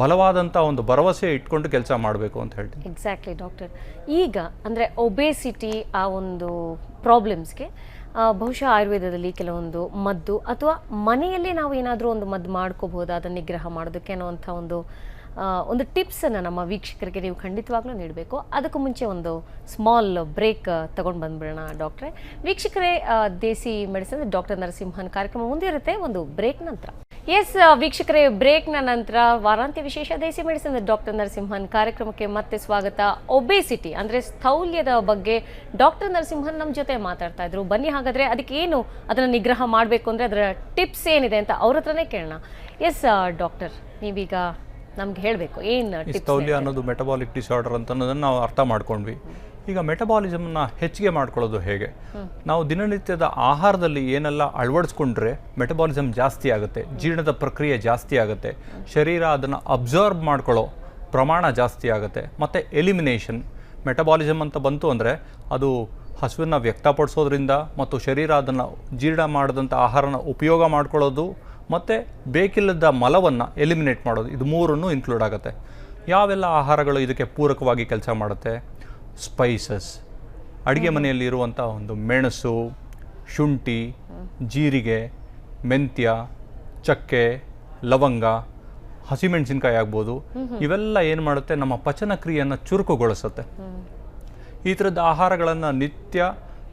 ಬಲವಾದಂಥ ಒಂದು ಭರವಸೆ ಇಟ್ಕೊಂಡು ಕೆಲಸ ಮಾಡಬೇಕು ಅಂತ ಹೇಳ್ತೀನಿ. ಎಕ್ಸಾಕ್ಟ್ಲಿ ಡಾಕ್ಟರ್ ಈಗ ಅಂದರೆ ಒಬೇಸಿಟಿ ಆ ಒಂದು ಪ್ರಾಬ್ಲಮ್ಸ್ಗೆ ಬಹುಶಃ ಆಯುರ್ವೇದದಲ್ಲಿ ಕೆಲವೊಂದು ಮದ್ದು ಅಥವಾ ಮನೆಯಲ್ಲಿ ನಾವು ಏನಾದರೂ ಒಂದು ಮದ್ದು ಮಾಡ್ಕೋಬಹುದು, ಅದನ್ನು ನಿಗ್ರಹ ಮಾಡೋದಕ್ಕೆ ಅನ್ನೋವಂಥ ಒಂದು ಒಂದು ಟಿಪ್ಸನ್ನು ನಮ್ಮ ವೀಕ್ಷಕರಿಗೆ ನೀವು ಖಂಡಿತವಾಗ್ಲೂ ನೀಡಬೇಕು. ಅದಕ್ಕೂ ಮುಂಚೆ ಒಂದು ಸ್ಮಾಲ್ ಬ್ರೇಕ್ ತಗೊಂಡು ಬಂದ್ಬಿಡೋಣ ಡಾಕ್ಟ್ರೆ ವೀಕ್ಷಕರೇ ದೇಸಿ ಮೆಡಿಸಿನ್ ಡಾಕ್ಟರ್ ನರಸಿಂಹನ್ ಕಾರ್ಯಕ್ರಮ ಮುಂದಿರುತ್ತೆ. ಒಂದು ಬ್ರೇಕ್ ನಂತರ. ಎಸ್ ವೀಕ್ಷಕರೇ ಬ್ರೇಕ್ನ ನಂತರ ವಾರಾಂತ್ಯ ವಿಶೇಷ ದೇಸಿ ಮೆಡಿಸಿನ್ ಡಾಕ್ಟರ್ ನರಸಿಂಹನ್ ಕಾರ್ಯಕ್ರಮಕ್ಕೆ ಮತ್ತೆ ಸ್ವಾಗತ. ಒಬೇಸಿಟಿ ಅಂದರೆ ಸ್ಥೌಲ್ಯದ ಬಗ್ಗೆ ಡಾಕ್ಟರ್ ನರಸಿಂಹನ್ ನಮ್ಮ ಜೊತೆ ಮಾತಾಡ್ತಾ ಇದ್ರು. ಬನ್ನಿ ಹಾಗಾದ್ರೆ ಅದಕ್ಕೆ ಏನು ಅದನ್ನು ನಿಗ್ರಹ ಮಾಡಬೇಕು ಅಂದರೆ ಅದರ ಟಿಪ್ಸ್ ಏನಿದೆ ಅಂತ ಅವ್ರ ಹತ್ರನೇ ಕೇಳೋಣ. ಎಸ್ ಡಾಕ್ಟರ್ ನೀವೀಗ ನಮ್ಗೆ ಹೇಳಬೇಕು ಏನು ಸ್ಥೌಲ್ಯ ಅನ್ನೋದು ಮೆಟಬಾಲಿಕ್ ಡಿಸಾರ್ಡರ್ ಅಂತ ಅನ್ನೋದನ್ನು ನಾವು ಅರ್ಥ ಮಾಡ್ಕೊಂಡ್ವಿ. ಈಗ ಮೆಟಬಾಲಿಸಮ್ನ ಹೆಚ್ಚಿಗೆ ಮಾಡ್ಕೊಳ್ಳೋದು ಹೇಗೆ? ನಾವು ದಿನನಿತ್ಯದ ಆಹಾರದಲ್ಲಿ ಏನೆಲ್ಲ ಅಳವಡಿಸ್ಕೊಂಡ್ರೆ ಮೆಟಬಾಲಿಸಮ್ ಜಾಸ್ತಿ ಆಗುತ್ತೆ, ಜೀರ್ಣದ ಪ್ರಕ್ರಿಯೆ ಜಾಸ್ತಿ ಆಗುತ್ತೆ, ಶರೀರ ಅದನ್ನು ಅಬ್ಸರ್ವ್ ಮಾಡ್ಕೊಳ್ಳೋ ಪ್ರಮಾಣ ಜಾಸ್ತಿ ಆಗುತ್ತೆ, ಮತ್ತು ಎಲಿಮಿನೇಷನ್ ಮೆಟಬಾಲಿಸಮ್ ಅಂತ ಬಂತು ಅಂದರೆ ಅದು ಹಸುವನ್ನು ವ್ಯಕ್ತಪಡಿಸೋದ್ರಿಂದ ಮತ್ತು ಶರೀರ ಅದನ್ನು ಜೀರ್ಣ ಮಾಡಿದಂಥ ಆಹಾರನ ಉಪಯೋಗ ಮಾಡ್ಕೊಳ್ಳೋದು, ಮತ್ತು ಬೇಕಿಲ್ಲದ ಮಲವನ್ನು ಎಲಿಮಿನೇಟ್ ಮಾಡೋದು. ಇದು ಮೂರನ್ನು ಇನ್ಕ್ಲೂಡ್ ಆಗುತ್ತೆ. ಯಾವೆಲ್ಲ ಆಹಾರಗಳು ಇದಕ್ಕೆ ಪೂರಕವಾಗಿ ಕೆಲಸ ಮಾಡುತ್ತೆ? ಸ್ಪೈಸಸ್. ಅಡುಗೆ ಮನೆಯಲ್ಲಿ ಇರುವಂಥ ಒಂದು ಮೆಣಸು ಶುಂಠಿ ಜೀರಿಗೆ ಮೆಂತ್ಯ ಚಕ್ಕೆ ಲವಂಗ ಹಸಿಮೆಣಸಿನ್ಕಾಯಿ ಆಗ್ಬೋದು. ಇವೆಲ್ಲ ಏನು ಮಾಡುತ್ತೆ? ನಮ್ಮ ಪಚನ ಕ್ರಿಯೆಯನ್ನು ಚುರುಕುಗೊಳಿಸುತ್ತೆ ಈ ಥರದ ಆಹಾರಗಳನ್ನು ನಿತ್ಯ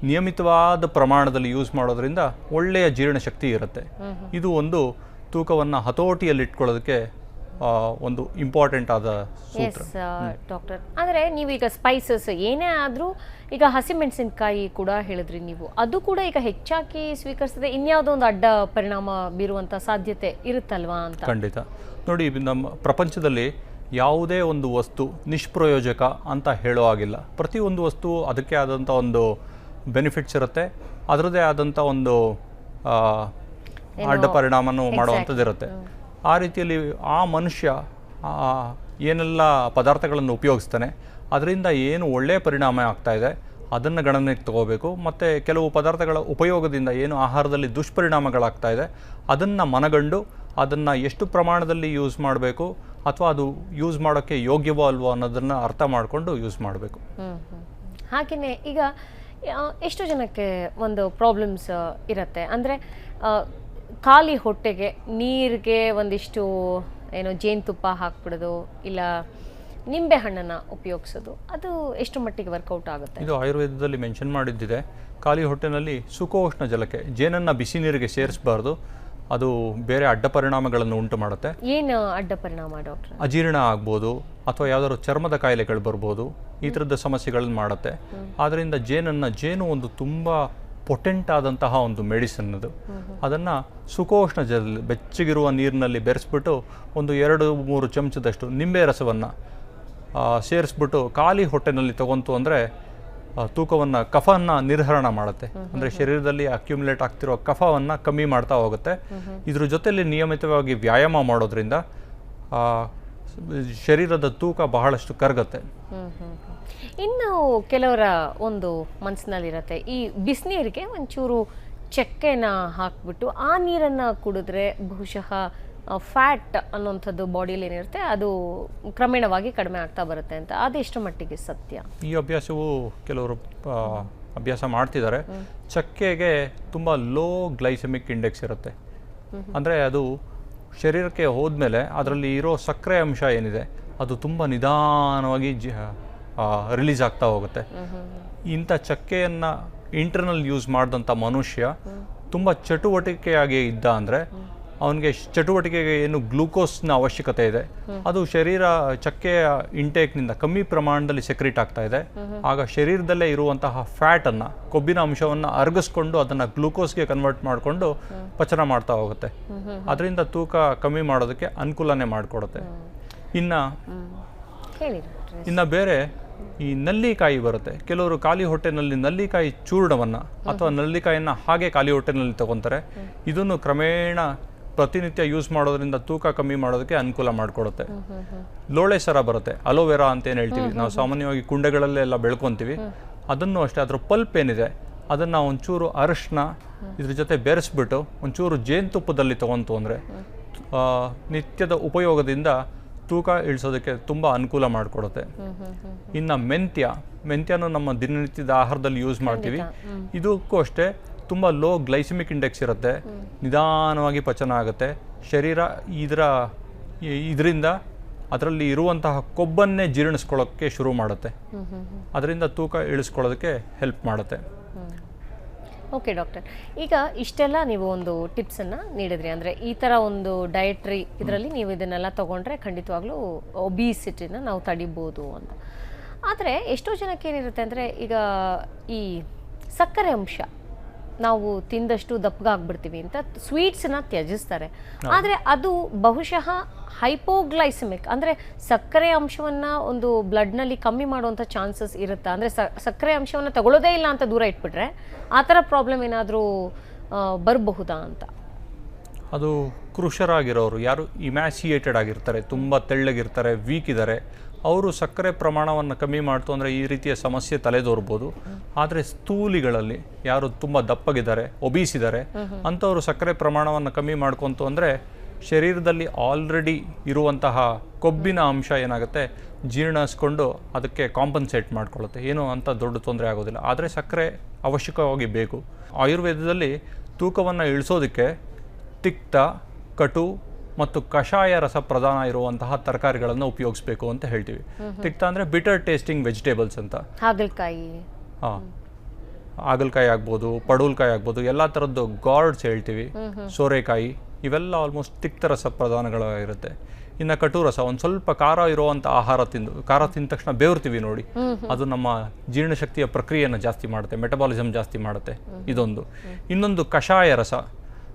ನಿಯಮಿತವಾದ ಪ್ರಮಾಣದಲ್ಲಿ ಯೂಸ್ ಮಾಡೋದ್ರಿಂದ ಒಳ್ಳೆಯ ಜೀರ್ಣಶಕ್ತಿ ಇರುತ್ತೆ. ಇದು ಒಂದು ತೂಕವನ್ನು ಹತೋಟಿಯಲ್ಲಿಟ್ಕೊಳ್ಳೋದಕ್ಕೆ ಒಂದು ಇಂಪಾರ್ಟೆಂಟ್ ಆದ ಸೂತ್ರ. ಡಾಕ್ಟರ್ ಅಂದರೆ ನೀವೀಗ ಸ್ಪೈಸಸ್ ಏನೇ ಆದರೂ ಈಗ ಹಸಿಮೆಣಸಿನಕಾಯಿ ಕೂಡ ಹೇಳಿದ್ರಿ ನೀವು. ಅದು ಕೂಡ ಈಗ ಹೆಚ್ಚಾಗಿ ಸ್ವೀಕರಿಸಿದ್ರೆ ಇನ್ಯಾವುದೋ ಒಂದು ಅಡ್ಡ ಪರಿಣಾಮ ಬೀರುವಂಥ ಸಾಧ್ಯತೆ ಇರುತ್ತಲ್ವಾ ಅಂತ? ಖಂಡಿತ. ನೋಡಿ ನಮ್ಮ ಪ್ರಪಂಚದಲ್ಲಿ ಯಾವುದೇ ಒಂದು ವಸ್ತು ನಿಷ್ಪ್ರಯೋಜಕ ಅಂತ ಹೇಳೋ ಆಗಿಲ್ಲ ಪ್ರತಿಯೊಂದು ವಸ್ತು ಅದಕ್ಕೆ ಆದಂಥ ಒಂದು ಬೆನಿಫಿಟ್ಸ್ ಇರುತ್ತೆ. ಅದರದ್ದೇ ಆದಂಥ ಒಂದು ಅಡ್ಡ ಪರಿಣಾಮನೂ ಮಾಡುವಂಥದ್ದು ಇರುತ್ತೆ ಆ ರೀತಿಯಲ್ಲಿ ಆ ಮನುಷ್ಯ ಏನೆಲ್ಲ ಪದಾರ್ಥಗಳನ್ನು ಉಪಯೋಗಿಸ್ತಾನೆ, ಅದರಿಂದ ಏನು ಒಳ್ಳೆಯ ಪರಿಣಾಮ ಆಗ್ತಾ ಇದೆ, ಅದನ್ನು ಗಣನೆಗೆ ತಗೋಬೇಕು. ಮತ್ತು ಕೆಲವು ಪದಾರ್ಥಗಳ ಉಪಯೋಗದಿಂದ ಏನು ಆಹಾರದಲ್ಲಿ ದುಷ್ಪರಿಣಾಮಗಳಾಗ್ತಾ ಇದೆ, ಅದನ್ನು ಮನಗಂಡು ಅದನ್ನು ಎಷ್ಟು ಪ್ರಮಾಣದಲ್ಲಿ ಯೂಸ್ ಮಾಡಬೇಕು, ಅಥವಾ ಅದು ಯೂಸ್ ಮಾಡೋಕ್ಕೆ ಯೋಗ್ಯವೋ ಅಲ್ವೋ ಅನ್ನೋದನ್ನು ಅರ್ಥ ಮಾಡಿಕೊಂಡು ಯೂಸ್ ಮಾಡಬೇಕು. ಹಾಗೆಯೇ ಈಗ ಎಷ್ಟು ಜನಕ್ಕೆ ಒಂದು ಪ್ರಾಬ್ಲಮ್ಸ್ ಇರುತ್ತೆ? ಅಂದರೆ ಖಾಲಿ ಹೊಟ್ಟೆಗೆ ನೀರಿಗೆ ಒಂದಿಷ್ಟು ಏನು ಜೇನುತುಪ್ಪ ಹಾಕ್ಬಿಡೋದು ಇಲ್ಲ ನಿಂಬೆ ಹಣ್ಣನ್ನು ಉಪಯೋಗಿಸೋದು ಅದು ಎಷ್ಟು ಮಟ್ಟಿಗೆ ವರ್ಕೌಟ್ ಆಗುತ್ತೆ? ಇದು ಆಯುರ್ವೇದದಲ್ಲಿ ಮೆನ್ಷನ್ ಮಾಡಿದ್ದಿದೆ. ಖಾಲಿ ಹೊಟ್ಟೆನಲ್ಲಿ ಸುಖೋಷ್ಣ ಜಲಕ್ಕೆ ಜೇನನ್ನು ಬಿಸಿ ನೀರಿಗೆ ಸೇರಿಸಬಾರ್ದು ಅದು ಬೇರೆ ಅಡ್ಡ ಪರಿಣಾಮಗಳನ್ನು ಉಂಟು ಮಾಡುತ್ತೆ. ಏನು ಅಡ್ಡ ಪರಿಣಾಮ ಡಾಕ್ಟರ್? ಅಜೀರ್ಣ ಆಗ್ಬೋದು ಅಥವಾ ಯಾವ್ದಾದ್ರು ಚರ್ಮದ ಕಾಯಿಲೆಗಳು ಬರ್ಬೋದು ಈ ಥರದ ಸಮಸ್ಯೆಗಳನ್ನು ಮಾಡುತ್ತೆ. ಆದ್ದರಿಂದ ಜೇನನ್ನು ಜೇನು ಒಂದು ತುಂಬ ಪೊಟೆಂಟ್ ಆದಂತಹ ಒಂದು ಮೆಡಿಸಿನ್ ಅದು. ಅದನ್ನು ಸುಖೋಷ್ಣ ಜಲ ಬೆಚ್ಚಗಿರುವ ನೀರಿನಲ್ಲಿ ಬೆರೆಸ್ಬಿಟ್ಟು ಒಂದು ಎರಡು ಮೂರು ಚಮಚದಷ್ಟು ನಿಂಬೆ ರಸವನ್ನು ಸೇರಿಸ್ಬಿಟ್ಟು ಖಾಲಿ ಹೊಟ್ಟೆನಲ್ಲಿ ತಗೊಂತು ಅಂದರೆ ತೂಕವನ್ನು ಕಫವನ್ನು ನಿರ್ಹರಣ ಮಾಡುತ್ತೆ. ಅಂದರೆ ಶರೀರದಲ್ಲಿ ಅಕ್ಯುಮುಲೇಟ್ ಆಗ್ತಿರೋ ಕಫವನ್ನು ಕಮ್ಮಿ ಮಾಡ್ತಾ ಹೋಗುತ್ತೆ. ಇದ್ರ ಜೊತೆಯಲ್ಲಿ ನಿಯಮಿತವಾಗಿ ವ್ಯಾಯಾಮ ಮಾಡೋದ್ರಿಂದ ಶರೀರದ ತೂಕ ಬಹಳಷ್ಟು ಕರಗತ್ತೆ. ಇನ್ನು ಕೆಲವರ ಒಂದು ಮನಸ್ಸಿನಲ್ಲಿರತ್ತೆ ಈ ಬಿಸಿನೀರಿಗೆ ಒಂಚೂರು ಚಕ್ಕೆನ ಹಾಕ್ಬಿಟ್ಟು ಆ ನೀರನ್ನು ಕುಡಿದ್ರೆ ಬಹುಶಃ ಫ್ಯಾಟ್ ಅನ್ನುವಂಥದ್ದು ಬಾಡಿಯಲ್ಲಿ ಏನಿರುತ್ತೆ ಅದು ಕ್ರಮೇಣವಾಗಿ ಕಡಿಮೆ ಆಗ್ತಾ ಬರುತ್ತೆ ಅಂತ. ಅದೆಷ್ಟು ಮಟ್ಟಿಗೆ ಸತ್ಯ? ಈ ಅಭ್ಯಾಸವು ಕೆಲವರು ಅಭ್ಯಾಸ ಮಾಡ್ತಿದ್ದಾರೆ. ಚಕ್ಕೆಗೆ ತುಂಬ ಲೋ ಗ್ಲೈಸೆಮಿಕ್ ಇಂಡೆಕ್ಸ್ ಇರುತ್ತೆ. ಅಂದರೆ ಅದು ಶರೀರಕ್ಕೆ ಹೋದ್ಮೇಲೆ ಅದರಲ್ಲಿ ಇರೋ ಸಕ್ಕರೆ ಅಂಶ ಏನಿದೆ ಅದು ತುಂಬ ನಿಧಾನವಾಗಿ ಜಿ ರಿಲೀಸ್ ಆಗ್ತಾ ಹೋಗುತ್ತೆ. ಇಂಥ ಚಕ್ಕೆಯನ್ನು ಇಂಟರ್ನಲ್ ಯೂಸ್ ಮಾಡಿದಂಥ ಮನುಷ್ಯ ತುಂಬ ಚಟುವಟಿಕೆಯಾಗಿ ಇದ್ದ ಅಂದರೆ ಅವನಿಗೆ ಚಟುವಟಿಕೆಗೆ ಏನು ಗ್ಲೂಕೋಸ್ನ ಅವಶ್ಯಕತೆ ಇದೆ. ಅದು ಶರೀರ ಚಕ್ಕೆಯ ಇಂಟೇಕ್ನಿಂದ ಕಮ್ಮಿ ಪ್ರಮಾಣದಲ್ಲಿ ಸೆಕ್ರೇಟ್ ಆಗ್ತಾ ಇದೆ. ಆಗ ಶರೀರದಲ್ಲೇ ಇರುವಂತಹ ಫ್ಯಾಟನ್ನು ಕೊಬ್ಬಿನ ಅಂಶವನ್ನು ಅರಗಿಸ್ಕೊಂಡು ಅದನ್ನು ಗ್ಲೂಕೋಸ್ಗೆ ಕನ್ವರ್ಟ್ ಮಾಡಿಕೊಂಡು ಪಚನ ಮಾಡ್ತಾ ಹೋಗುತ್ತೆ. ಅದರಿಂದ ತೂಕ ಕಮ್ಮಿ ಮಾಡೋದಕ್ಕೆ ಅನುಕೂಲನೇ ಮಾಡಿಕೊಡುತ್ತೆ. ಇನ್ನು. ಇನ್ನು ಬೇರೆ ಈ ನಲ್ಲಿಕಾಯಿ ಬರುತ್ತೆ. ಕೆಲವರು ಖಾಲಿ ಹೊಟ್ಟೆನಲ್ಲಿ ನಲ್ಲಿಕಾಯಿ ಚೂರ್ಣವನ್ನು ಅಥವಾ ನಲ್ಲಿಕಾಯಿಯನ್ನು ಹಾಗೆ ಖಾಲಿ ಹೊಟ್ಟೆನಲ್ಲಿ ತಗೊತಾರೆ. ಇದನ್ನು ಕ್ರಮೇಣ ಪ್ರತಿನಿತ್ಯ ಯೂಸ್ ಮಾಡೋದ್ರಿಂದ ತೂಕ ಕಮ್ಮಿ ಮಾಡೋದಕ್ಕೆ ಅನುಕೂಲ ಮಾಡಿಕೊಡುತ್ತೆ. ಲೋಳೆ ಸರ ಬರುತ್ತೆ. ಅಲೋವೆರಾ ಅಂತ ಏನು ಹೇಳ್ತೀವಿ. ನಾವು ಸಾಮಾನ್ಯವಾಗಿ ಕುಂಡೆಗಳಲ್ಲೆಲ್ಲ ಬೆಳ್ಕೊತೀವಿ. ಅದನ್ನು ಅಷ್ಟೇ, ಅದರ ಪಲ್ಪ್ ಏನಿದೆ, ಅದನ್ನು ಒಂಚೂರು ಅರಶಿನ ಇದ್ರ ಜೊತೆ ಬೆರೆಸ್ಬಿಟ್ಟು, ಒಂಚೂರು ಜೇನುತುಪ್ಪದಲ್ಲಿ ತಗೊಂತು ಅಂದರೆ ನಿತ್ಯದ ಉಪಯೋಗದಿಂದ ತೂಕ ಇಳಿಸೋದಕ್ಕೆ ತುಂಬ ಅನುಕೂಲ ಮಾಡಿಕೊಡುತ್ತೆ. ಇನ್ನು ಮೆಂತ್ಯ ಮೆಂತ್ಯನೂ ನಮ್ಮ ದಿನನಿತ್ಯದ ಆಹಾರದಲ್ಲಿ ಯೂಸ್ ಮಾಡ್ತೀವಿ. ಇದಕ್ಕೂ ಅಷ್ಟೇ ತುಂಬ ಲೋ ಗ್ಲೈಸಿಮಿಕ್ ಇಂಡೆಕ್ಸ್ ಇರುತ್ತೆ. ನಿಧಾನವಾಗಿ ಪಚನ ಆಗುತ್ತೆ. ಶರೀರ ಇದರ ಇದರಿಂದ ಅದರಲ್ಲಿ ಇರುವಂತಹ ಕೊಬ್ಬನ್ನೇ ಜೀರ್ಣಿಸ್ಕೊಳ್ಳೋಕ್ಕೆ ಶುರು ಮಾಡುತ್ತೆ. ಅದರಿಂದ ತೂಕ ಇಳಿಸ್ಕೊಳ್ಳೋದಕ್ಕೆ ಹೆಲ್ಪ್ ಮಾಡುತ್ತೆ. ಓಕೆ ಡಾಕ್ಟರ್ ಈಗ ಇಷ್ಟೆಲ್ಲ ನೀವು ಒಂದು ಟಿಪ್ಸನ್ನು ನೀಡಿದ್ರಿ. ಅಂದರೆ ಈ ಥರ ಒಂದು ಡಯಟ್ರಿ ಇದರಲ್ಲಿ ನೀವು ಇದನ್ನೆಲ್ಲ ತೊಗೊಂಡ್ರೆ ಖಂಡಿತವಾಗ್ಲೂ ಒಬಿಸಿಟಿನ ನಾವು ತಡಿಬೋದು ಅಂತ. ಆದರೆ ಎಷ್ಟೋ ಜನಕ್ಕೆ ಏನಿರುತ್ತೆ ಅಂದರೆ ಈಗ ಈ ಸಕ್ಕರೆ ಅಂಶ ನಾವು ತಿಂದಷ್ಟು ದಪ್ಪಗಾಗ್ಬಿಡ್ತೀವಿ ಅಂತ ಸ್ವೀಟ್ಸನ್ನ ತ್ಯಜಿಸ್ತಾರೆ. ಆದರೆ ಅದು ಬಹುಶಃ ಹೈಪೋಗ್ಲೈಸಮಿಕ್ ಅಂದರೆ ಸಕ್ಕರೆ ಅಂಶವನ್ನು ಒಂದು ಬ್ಲಡ್ನಲ್ಲಿ ಕಮ್ಮಿ ಮಾಡುವಂಥ ಚಾನ್ಸಸ್ ಇರುತ್ತಾ? ಅಂದರೆ ಸಕ್ಕರೆ ಅಂಶವನ್ನು ತಗೊಳ್ಳೋದೇ ಇಲ್ಲ ಅಂತ ದೂರ ಇಟ್ಬಿಟ್ರೆ ಆ ಥರ ಪ್ರಾಬ್ಲಮ್ ಏನಾದರೂ ಬರಬಹುದಾ ಅಂತ? ಅದು ಕೃಷರಾಗಿರೋರು ಯಾರು ಇಮ್ಯಾಸಿಯೇಟೆಡ್ ಆಗಿರ್ತಾರೆ ತುಂಬ ತೆಳ್ಳಗಿರ್ತಾರೆ ವೀಕ್ ಇದ್ದಾರೆ ಅವರು ಸಕ್ಕರೆ ಪ್ರಮಾಣವನ್ನು ಕಮ್ಮಿ ಮಾಡ್ತು ಅಂದರೆ ಈ ರೀತಿಯ ಸಮಸ್ಯೆ ತಲೆದೋರ್ಬೋದು. ಆದರೆ ಸ್ಥೂಲಿಗಳಲ್ಲಿ ಯಾರು ತುಂಬ ದಪ್ಪಗಿದ್ದಾರೆ, ಒಬೀಸಿದ್ದಾರೆ, ಅಂಥವರು ಸಕ್ಕರೆ ಪ್ರಮಾಣವನ್ನು ಕಮ್ಮಿ ಮಾಡ್ಕೊಂತು ಅಂದರೆ ಶರೀರದಲ್ಲಿ ಆಲ್ರೆಡಿ ಇರುವಂತಹ ಕೊಬ್ಬಿನ ಅಂಶ ಏನಾಗುತ್ತೆ? ಜೀರ್ಣಿಸ್ಕೊಂಡು ಅದಕ್ಕೆ ಕಾಂಪನ್ಸೇಟ್ ಮಾಡ್ಕೊಳ್ಳುತ್ತೆ. ಏನು ಅಂತ ದೊಡ್ಡ ತೊಂದರೆ ಆಗೋದಿಲ್ಲ. ಆದರೆ ಸಕ್ಕರೆ ಅವಶ್ಯಕವಾಗಿ ಬೇಕು. ಆಯುರ್ವೇದದಲ್ಲಿ ತೂಕವನ್ನು ಇಳಿಸೋದಕ್ಕೆ ತಿಕ್ತ, ಕಟು ಮತ್ತು ಕಷಾಯ ರಸ ಪ್ರಧಾನ ಇರುವಂತಹ ತರಕಾರಿಗಳನ್ನು ಉಪಯೋಗಿಸಬೇಕು ಅಂತ ಹೇಳ್ತೀವಿ. ತಿಕ್ತ ಅಂದ್ರೆ ಬಿಟರ್ ಟೇಸ್ಟಿಂಗ್ ವೆಜಿಟೇಬಲ್ಸ್ ಅಂತ. ಹಾಗಲಕಾಯಿ. ಹಾ. ಹಾಗಲಕಾಯಿ ಆಗ್ಬೋದು ಪಡೂಲ್ಕಾಯಿ ಆಗ್ಬೋದು ಎಲ್ಲ ತರದ್ದು ಗಾರ್ಡ್ಸ್ ಹೇಳ್ತೀವಿ. ಸೋರೆಕಾಯಿ ಇವೆಲ್ಲ ಆಲ್ಮೋಸ್ಟ್ ತಿಕ್ತ ರಸ ಪ್ರಧಾನಗಳಾಗಿರುತ್ತೆ ಇನ್ನ ಕಟು ರಸ ಒಂದು ಸ್ವಲ್ಪ ಖಾರ ಇರುವಂಥ ಆಹಾರ ತಿಂದು ಖಾರ ತಿಂದ ತಕ್ಷಣ ಬೇವರ್ತೀವಿ ನೋಡಿ. ಅದು ನಮ್ಮ ಜೀರ್ಣಶಕ್ತಿಯ ಪ್ರಕ್ರಿಯೆಯನ್ನು ಜಾಸ್ತಿ ಮಾಡುತ್ತೆ ಮೆಟಬಾಲಿಸಮ್ ಜಾಸ್ತಿ ಮಾಡುತ್ತೆ. ಇದೊಂದು. ಇನ್ನೊಂದು ಕಷಾಯ ರಸ.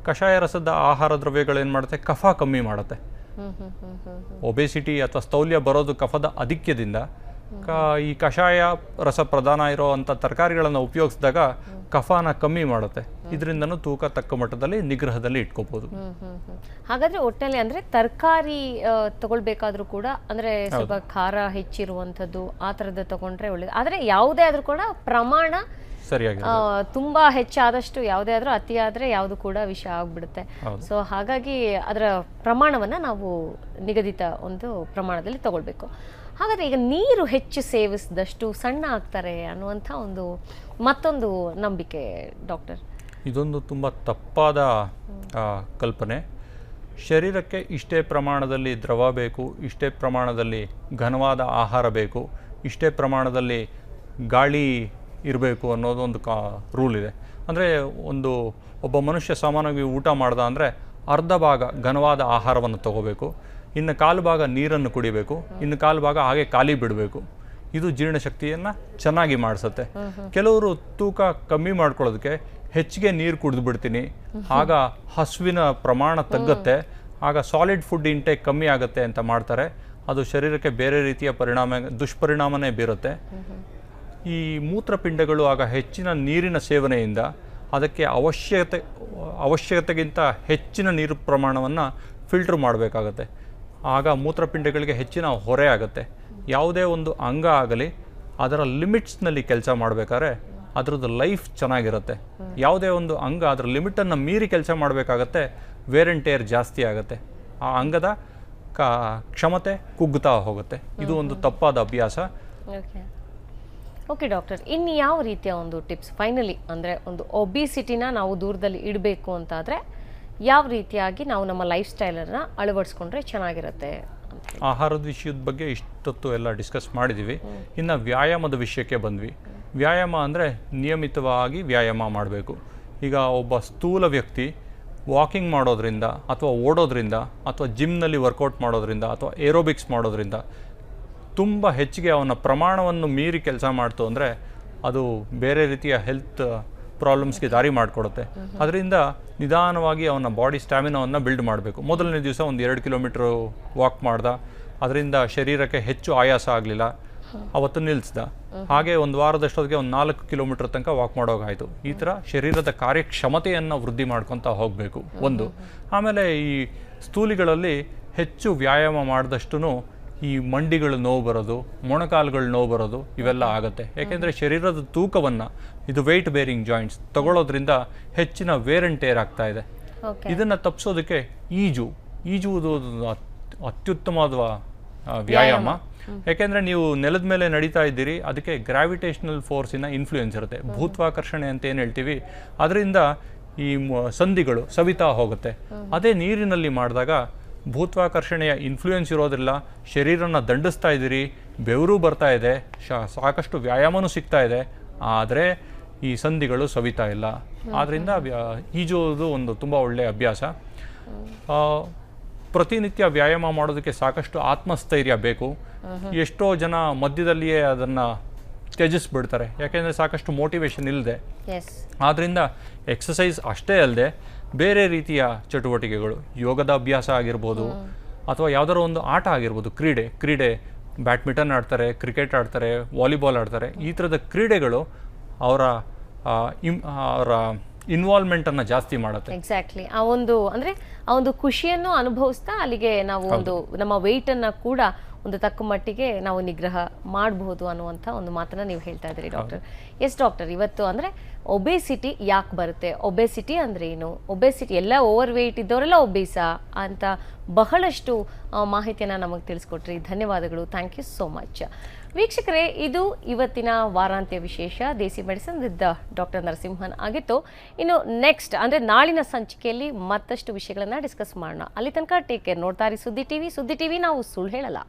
ಕಷಾಯ ರಸದ ಆಹಾರ ದ್ರವ್ಯಗಳೇನು ಮಾಡುತ್ತೆ? ಕಫ ಕಮ್ಮಿ ಮಾಡುತ್ತೆ. ಒಬೆಸಿಟಿ ಅಥವಾ ಸ್ಥೌಲ್ಯ ಬರೋದು ಕಫದ ಅಧಿಕ್ಯದಿಂದ ಈ ಕಷಾಯ ರಸ ಪ್ರಧಾನ ಇರೋವಂಥ ತರಕಾರಿಗಳನ್ನು ಉಪಯೋಗಿಸಿದಾಗ ಕಫಾನ ಕಮ್ಮಿ ಮಾಡುತ್ತೆ. ಇದರಿಂದನೂ ತೂಕ ತಕ್ಕ ಮಟ್ಟದಲ್ಲಿ ನಿಗ್ರಹದಲ್ಲಿ ಹ್ಮ್. ಹಾಗಾದ್ರೆ ಒಟ್ಟಲ್ಲಿ ಅಂದ್ರೆ ತರಕಾರಿ ತಗೊಳ್ಬೇಕಾದ್ರೂ ಕೂಡ ಅಂದ್ರೆ ಸ್ವಲ್ಪ ಖಾರ ಹೆಚ್ಚಿರುವಂತದ್ದು ಆ ಥರದ್ದು ತಗೊಂಡ್ರೆ ಒಳ್ಳೇದು. ಆದ್ರೆ ಯಾವುದೇ ಆದ್ರೂ ಕೂಡ ಪ್ರಮಾಣ ಸರಿಯಾಗಿ ತುಂಬಾ ಹೆಚ್ಚಾದಷ್ಟು ಯಾವುದೇ ಆದ್ರೂ ಅತಿ ಆದ್ರೆ ಯಾವುದು ಕೂಡ ವಿಷ ಆಗ್ಬಿಡುತ್ತೆ. ಸೊ ಹಾಗಾಗಿ ಅದರ ಪ್ರಮಾಣವನ್ನ ನಾವು ನಿಗದಿತ ಒಂದು ಪ್ರಮಾಣದಲ್ಲಿ ತಗೊಳ್ಬೇಕು. ಹಾಗಾದ್ರೆ ಈಗ ನೀರು ಹೆಚ್ಚು ಸೇವಿಸಿದಷ್ಟು ಸಣ್ಣ ಆಗ್ತಾರೆ ಅನ್ನುವಂಥ ಒಂದು ಮತ್ತೊಂದು ನಂಬಿಕೆ ಡಾಕ್ಟರ್. ಇದೊಂದು ತುಂಬ ತಪ್ಪಾದ ಕಲ್ಪನೆ. ಶರೀರಕ್ಕೆ ಇಷ್ಟೇ ಪ್ರಮಾಣದಲ್ಲಿ ದ್ರವ ಬೇಕು ಇಷ್ಟೇ ಪ್ರಮಾಣದಲ್ಲಿ ಘನವಾದ ಆಹಾರ ಬೇಕು ಇಷ್ಟೇ ಪ್ರಮಾಣದಲ್ಲಿ ಗಾಳಿ ಇರಬೇಕು ಅನ್ನೋದು ಒಂದು ಕಾ ರೂಲ್ ಇದೆ. ಅಂದರೆ ಒಂದು ಒಬ್ಬ ಮನುಷ್ಯ ಸಾಮಾನ್ಯವಾಗಿ ಊಟ ಮಾಡ್ದ ಅಂದರೆ ಅರ್ಧ ಭಾಗ ಘನವಾದ ಆಹಾರವನ್ನು ತಗೋಬೇಕು. ಇನ್ನು ಕಾಲು ಭಾಗ ನೀರನ್ನು ಕುಡಿಬೇಕು, ಇನ್ನು ಕಾಲು ಭಾಗ ಹಾಗೆ ಖಾಲಿ ಬಿಡಬೇಕು. ಇದು ಜೀರ್ಣಶಕ್ತಿಯನ್ನು ಚೆನ್ನಾಗಿ ಮಾಡಿಸುತ್ತೆ. ಕೆಲವರು ತೂಕ ಕಮ್ಮಿ ಮಾಡ್ಕೊಳ್ಳೋದಕ್ಕೆ ಹೆಚ್ಚಿಗೆ ನೀರು ಕುಡಿದು ಬಿಡ್ತೀನಿ. ಆಗ ಹಸುವಿನ ಪ್ರಮಾಣ ತಗ್ಗುತ್ತೆ. ಆಗ ಸಾಲಿಡ್ ಫುಡ್ ಇಂಟೇಕ್ ಕಮ್ಮಿ ಆಗುತ್ತೆ ಅಂತ ಮಾಡ್ತಾರೆ. ಅದು ಶರೀರಕ್ಕೆ ಬೇರೆ ರೀತಿಯ ಪರಿಣಾಮ, ದುಷ್ಪರಿಣಾಮನೇ ಬೀರುತ್ತೆ. ಈ ಮೂತ್ರಪಿಂಡಗಳು ಆಗ ಹೆಚ್ಚಿನ ನೀರಿನ ಸೇವನೆಯಿಂದ ಅದಕ್ಕೆ ಅವಶ್ಯಕತೆ, ಅವಶ್ಯಕತೆಗಿಂತ ಹೆಚ್ಚಿನ ನೀರು ಪ್ರಮಾಣವನ್ನು ಫಿಲ್ಟ್ರ್ ಮಾಡಬೇಕಾಗತ್ತೆ. ಆಗ ಮೂತ್ರಪಿಂಡಗಳಿಗೆ ಹೆಚ್ಚಿನ ಹೊರೆ ಆಗುತ್ತೆ. ಯಾವುದೇ ಒಂದು ಅಂಗ ಆಗಲಿ ಅದರ ಲಿಮಿಟ್ಸ್ನಲ್ಲಿ ಕೆಲಸ ಮಾಡಬೇಕಾದ್ರೆ ಅದರದ್ದು ಲೈಫ್ ಚೆನ್ನಾಗಿರುತ್ತೆ. ಯಾವುದೇ ಒಂದು ಅಂಗ ಅದರ ಲಿಮಿಟನ್ನು ಮೀರಿ ಕೆಲಸ ಮಾಡಬೇಕಾಗತ್ತೆ ವೇರ್ ಆ್ಯಂಡ್ ಟೇರ್ ಜಾಸ್ತಿ ಆಗುತ್ತೆ. ಆ ಅಂಗದ ಕ ಕ್ಷಮತೆ ಕುಗ್ಗುತ್ತಾ ಹೋಗುತ್ತೆ. ಇದು ಒಂದು ತಪ್ಪಾದ ಅಭ್ಯಾಸ. ಓಕೆ. ಓಕೆ ಡಾಕ್ಟರ್ ಇನ್ನು ಯಾವ ರೀತಿಯ ಒಂದು ಟಿಪ್ಸ್ ಫೈನಲಿ ಅಂದರೆ ಒಂದು ಒಬಿಸಿಟಿನ ನಾವು ದೂರದಲ್ಲಿ ಇಡಬೇಕು ಅಂತಾದರೆ ಯಾವ ರೀತಿಯಾಗಿ ನಾವು ನಮ್ಮ ಲೈಫ್ ಸ್ಟೈಲನ್ನ ಅಳವಡಿಸ್ಕೊಂಡ್ರೆ ಚೆನ್ನಾಗಿರುತ್ತೆ ಆಹಾರದ ವಿಷಯದ ಬಗ್ಗೆ ಇಷ್ಟೊತ್ತು ಎಲ್ಲ ಡಿಸ್ಕಸ್ ಮಾಡಿದ್ದೀವಿ ಇನ್ನು ವ್ಯಾಯಾಮದ ವಿಷಯಕ್ಕೆ ಬಂದ್ವಿ. ವ್ಯಾಯಾಮ ಅಂದರೆ ನಿಯಮಿತವಾಗಿ ವ್ಯಾಯಾಮ ಮಾಡಬೇಕು. ಈಗ ಒಬ್ಬ ಸ್ಥೂಲ ವ್ಯಕ್ತಿ ವಾಕಿಂಗ್ ಮಾಡೋದ್ರಿಂದ ಅಥವಾ ಓಡೋದ್ರಿಂದ ಅಥವಾ ಜಿಮ್ನಲ್ಲಿ ವರ್ಕೌಟ್ ಮಾಡೋದ್ರಿಂದ ಅಥವಾ ಏರೋಬಿಕ್ಸ್ ಮಾಡೋದ್ರಿಂದ ತುಂಬ ಹೆಚ್ಚಿಗೆ ಅವನ ಪ್ರಮಾಣವನ್ನು ಮೀರಿ ಕೆಲಸ ಮಾಡ್ತು ಅಂದರೆ ಅದು ಬೇರೆ ರೀತಿಯ ಹೆಲ್ತ್ ಪ್ರಾಬ್ಲಮ್ಸ್ಗೆ ದಾರಿ ಮಾಡಿಕೊಡುತ್ತೆ. ಅದರಿಂದ ನಿಧಾನವಾಗಿ ಅವನ ಬಾಡಿ ಸ್ಟ್ಯಾಮಿನಾವನ್ನು ಬಿಲ್ಡ್ ಮಾಡಬೇಕು. ಮೊದಲನೇ ದಿವಸ ಒಂದು ಎರಡು ಕಿಲೋಮೀಟ್ರು ವಾಕ್ ಮಾಡ್ದ. ಅದರಿಂದ ಶರೀರಕ್ಕೆ ಹೆಚ್ಚು ಆಯಾಸ ಆಗಲಿಲ್ಲ. ಅವತ್ತು ನಿಲ್ಲಿಸ್ದ ಹಾಗೆ ಒಂದು ವಾರದಷ್ಟೊತ್ತಿಗೆ ಒಂದು ನಾಲ್ಕು ಕಿಲೋಮೀಟರ್ ತನಕ ವಾಕ್ ಮಾಡೋಗಾಯಿತು. ಈ ಥರ ಶರೀರದ ಕಾರ್ಯಕ್ಷಮತೆಯನ್ನು ವೃದ್ಧಿ ಮಾಡ್ಕೊತಾ ಹೋಗಬೇಕು. ಒಂದು. ಆಮೇಲೆ ಈ ಸ್ಥೂಲಿಗಳಲ್ಲಿ ಹೆಚ್ಚು ವ್ಯಾಯಾಮ ಮಾಡಿದಷ್ಟು ಈ ಮಂಡಿಗಳು ನೋವು ಬರೋದು, ಮೊಣಕಾಲುಗಳು ನೋವು ಬರೋದು ಇವೆಲ್ಲ ಆಗುತ್ತೆ. ಯಾಕೆಂದರೆ ಶರೀರದ ತೂಕವನ್ನು ಇದು ವೆಯ್ಟ್ ಬೇರಿಂಗ್ ಜಾಯಿಂಟ್ಸ್ ತಗೊಳ್ಳೋದ್ರಿಂದ ಹೆಚ್ಚಿನ ವೇರ್ ಅಂಡ್ ಟೇರ್ ಆಗ್ತಾ ಇದೆ. ಇದನ್ನು ತಪ್ಪಿಸೋದಕ್ಕೆ ಈಜು. ಈಜುವುದು ಅತ್ಯುತ್ತಮವಾದ ವ್ಯಾಯಾಮ. ಯಾಕೆಂದರೆ ನೀವು ನೆಲದ ಮೇಲೆ ನಡೀತಾ ಇದ್ದೀರಿ ಅದಕ್ಕೆ ಗ್ರಾವಿಟೇಷನಲ್ ಫೋರ್ಸಿನ ಇನ್ಫ್ಲೂಯೆನ್ಸ್ ಇರುತ್ತೆ. ಭೂತ್ವಾಕರ್ಷಣೆ ಅಂತ ಏನು ಹೇಳ್ತೀವಿ? ಅದರಿಂದ ಈ ಸಂಧಿಗಳು ಸವಿತಾ ಹೋಗುತ್ತೆ. ಅದೇ ನೀರಿನಲ್ಲಿ ಮಾಡಿದಾಗ ಭೂತ್ವಾಕರ್ಷಣೆಯ ಇನ್ಫ್ಲೂಯೆನ್ಸ್ ಇರೋದಿಲ್ಲ. ಶರೀರನ ದಂಡಿಸ್ತಾ ಇದ್ದೀರಿ ಬೆವರು ಬರ್ತಾ ಇದೆ ಶಾ- ಸಾಕಷ್ಟು ವ್ಯಾಯಾಮನೂ ಸಿಗ್ತಾ ಇದೆ. ಆದರೆ ಈ ಸಂಧಿಗಳು ಸವಿತಾ ಇಲ್ಲ. ಆದ್ದರಿಂದ ಈಜೋದು ಈಜುವುದು ಒಂದು ತುಂಬ ಒಳ್ಳೆಯ ಅಭ್ಯಾಸ. ಪ್ರತಿನಿತ್ಯ ವ್ಯಾಯಾಮ ಮಾಡೋದಕ್ಕೆ ಸಾಕಷ್ಟು ಆತ್ಮಸ್ಥೈರ್ಯ ಬೇಕು. ಎಷ್ಟೋ ಜನ ಮಧ್ಯದಲ್ಲಿಯೇ ಅದನ್ನು ತ್ಯಜಿಸ್ಬಿಡ್ತಾರೆ. ಯಾಕೆಂದರೆ ಸಾಕಷ್ಟು ಮೋಟಿವೇಶನ್ ಇಲ್ಲದೆ ಆದ್ದರಿಂದ ಎಕ್ಸಸೈಸ್ ಅಷ್ಟೇ ಅಲ್ಲದೆ ಬೇರೆ ರೀತಿಯ ಚಟುವಟಿಕೆಗಳು ಯೋಗದ ಅಭ್ಯಾಸ ಆಗಿರ್ಬೋದು ಅಥವಾ ಯಾವ್ದಾರ ಒಂದು ಆಟ ಆಗಿರ್ಬೋದು ಕ್ರೀಡೆ ಕ್ರೀಡೆ ಬ್ಯಾಡ್ಮಿಂಟನ್ ಆಡ್ತಾರೆ ಕ್ರಿಕೆಟ್ ಆಡ್ತಾರೆ ವಾಲಿಬಾಲ್ ಆಡ್ತಾರೆ ಈ ಥರದ ಕ್ರೀಡೆಗಳು ಅವರ ಆ, ಇನ್ವಾಲ್ವ್ಮೆಂಟ್ ಅನ್ನ ಜಾಸ್ತಿ ಮಾಡುತ್ತೆ. ಎಕ್ಸಾಕ್ಟ್ಲಿ ಆ ಒಂದು ಅಂದ್ರೆ ಆ ಒಂದು ಖುಷಿಯನ್ನು ಅನುಭವಿಸ್ತಾ ಅಲ್ಲಿಗೆ ನಾವು ಒಂದು ನಮ್ಮ ವೆಯ್ಟ್ ಅನ್ನ ಕೂಡ ಒಂದು ತಕ್ಕ ಮಟ್ಟಿಗೆ ನಾವು ನಿಗ್ರಹ ಮಾಡಬಹುದು ಅನ್ನುವಂಥ ಒಂದು ಮಾತನ್ನ ನೀವು ಹೇಳ್ತಾ ಇದ್ದೀರಿ ಡಾಕ್ಟರ್ ಎಸ್ ಡಾಕ್ಟರ್ ಇವತ್ತು ಅಂದ್ರೆ ಒಬೆಸಿಟಿ ಯಾಕೆ ಬರುತ್ತೆ? ಒಬೆಸಿಟಿ ಅಂದ್ರೆ ಏನು? ಒಬೆಸಿಟಿ ಎಲ್ಲ ಓವರ್ ವೆಯ್ಟ್ ಇದ್ದವರೆಲ್ಲ ಒಬೇಸ ಅಂತ ಬಹಳಷ್ಟು ಮಾಹಿತಿಯನ್ನ ನಮಗೆ ತಿಳಿಸ್ಕೊಟ್ರಿ. ಧನ್ಯವಾದಗಳು. ಥ್ಯಾಂಕ್ ಯು ಸೋ ಮಚ್ ವೀಕ್ಷಕರೇ, ಇದು ಇವತ್ತಿನ ವಾರಾಂತ್ಯ ವಿಶೇಷ. Desi medicine with doctor Narasimhan ಆಗಿತ್ತು. ಇನ್ನು ನೆಕ್ಸ್ಟ್ ಅಂದರೆ ನಾಳಿನ ಸಂಚಿಕೆಯಲ್ಲಿ ಮತ್ತಷ್ಟು ವಿಷಯಗಳನ್ನು ಡಿಸ್ಕಸ್ ಮಾಡೋಣ. ಅಲ್ಲಿ ತನಕ ಟೇಕ್ ಕೇರ್ ನೋಡ್ತಾ ಇರಿ ಸುದ್ದಿ ಟಿವಿ. ಸುದ್ದಿ ಟಿವಿ ನಾವು ಸುಳ್ಳು ಹೇಳಲ್ಲ.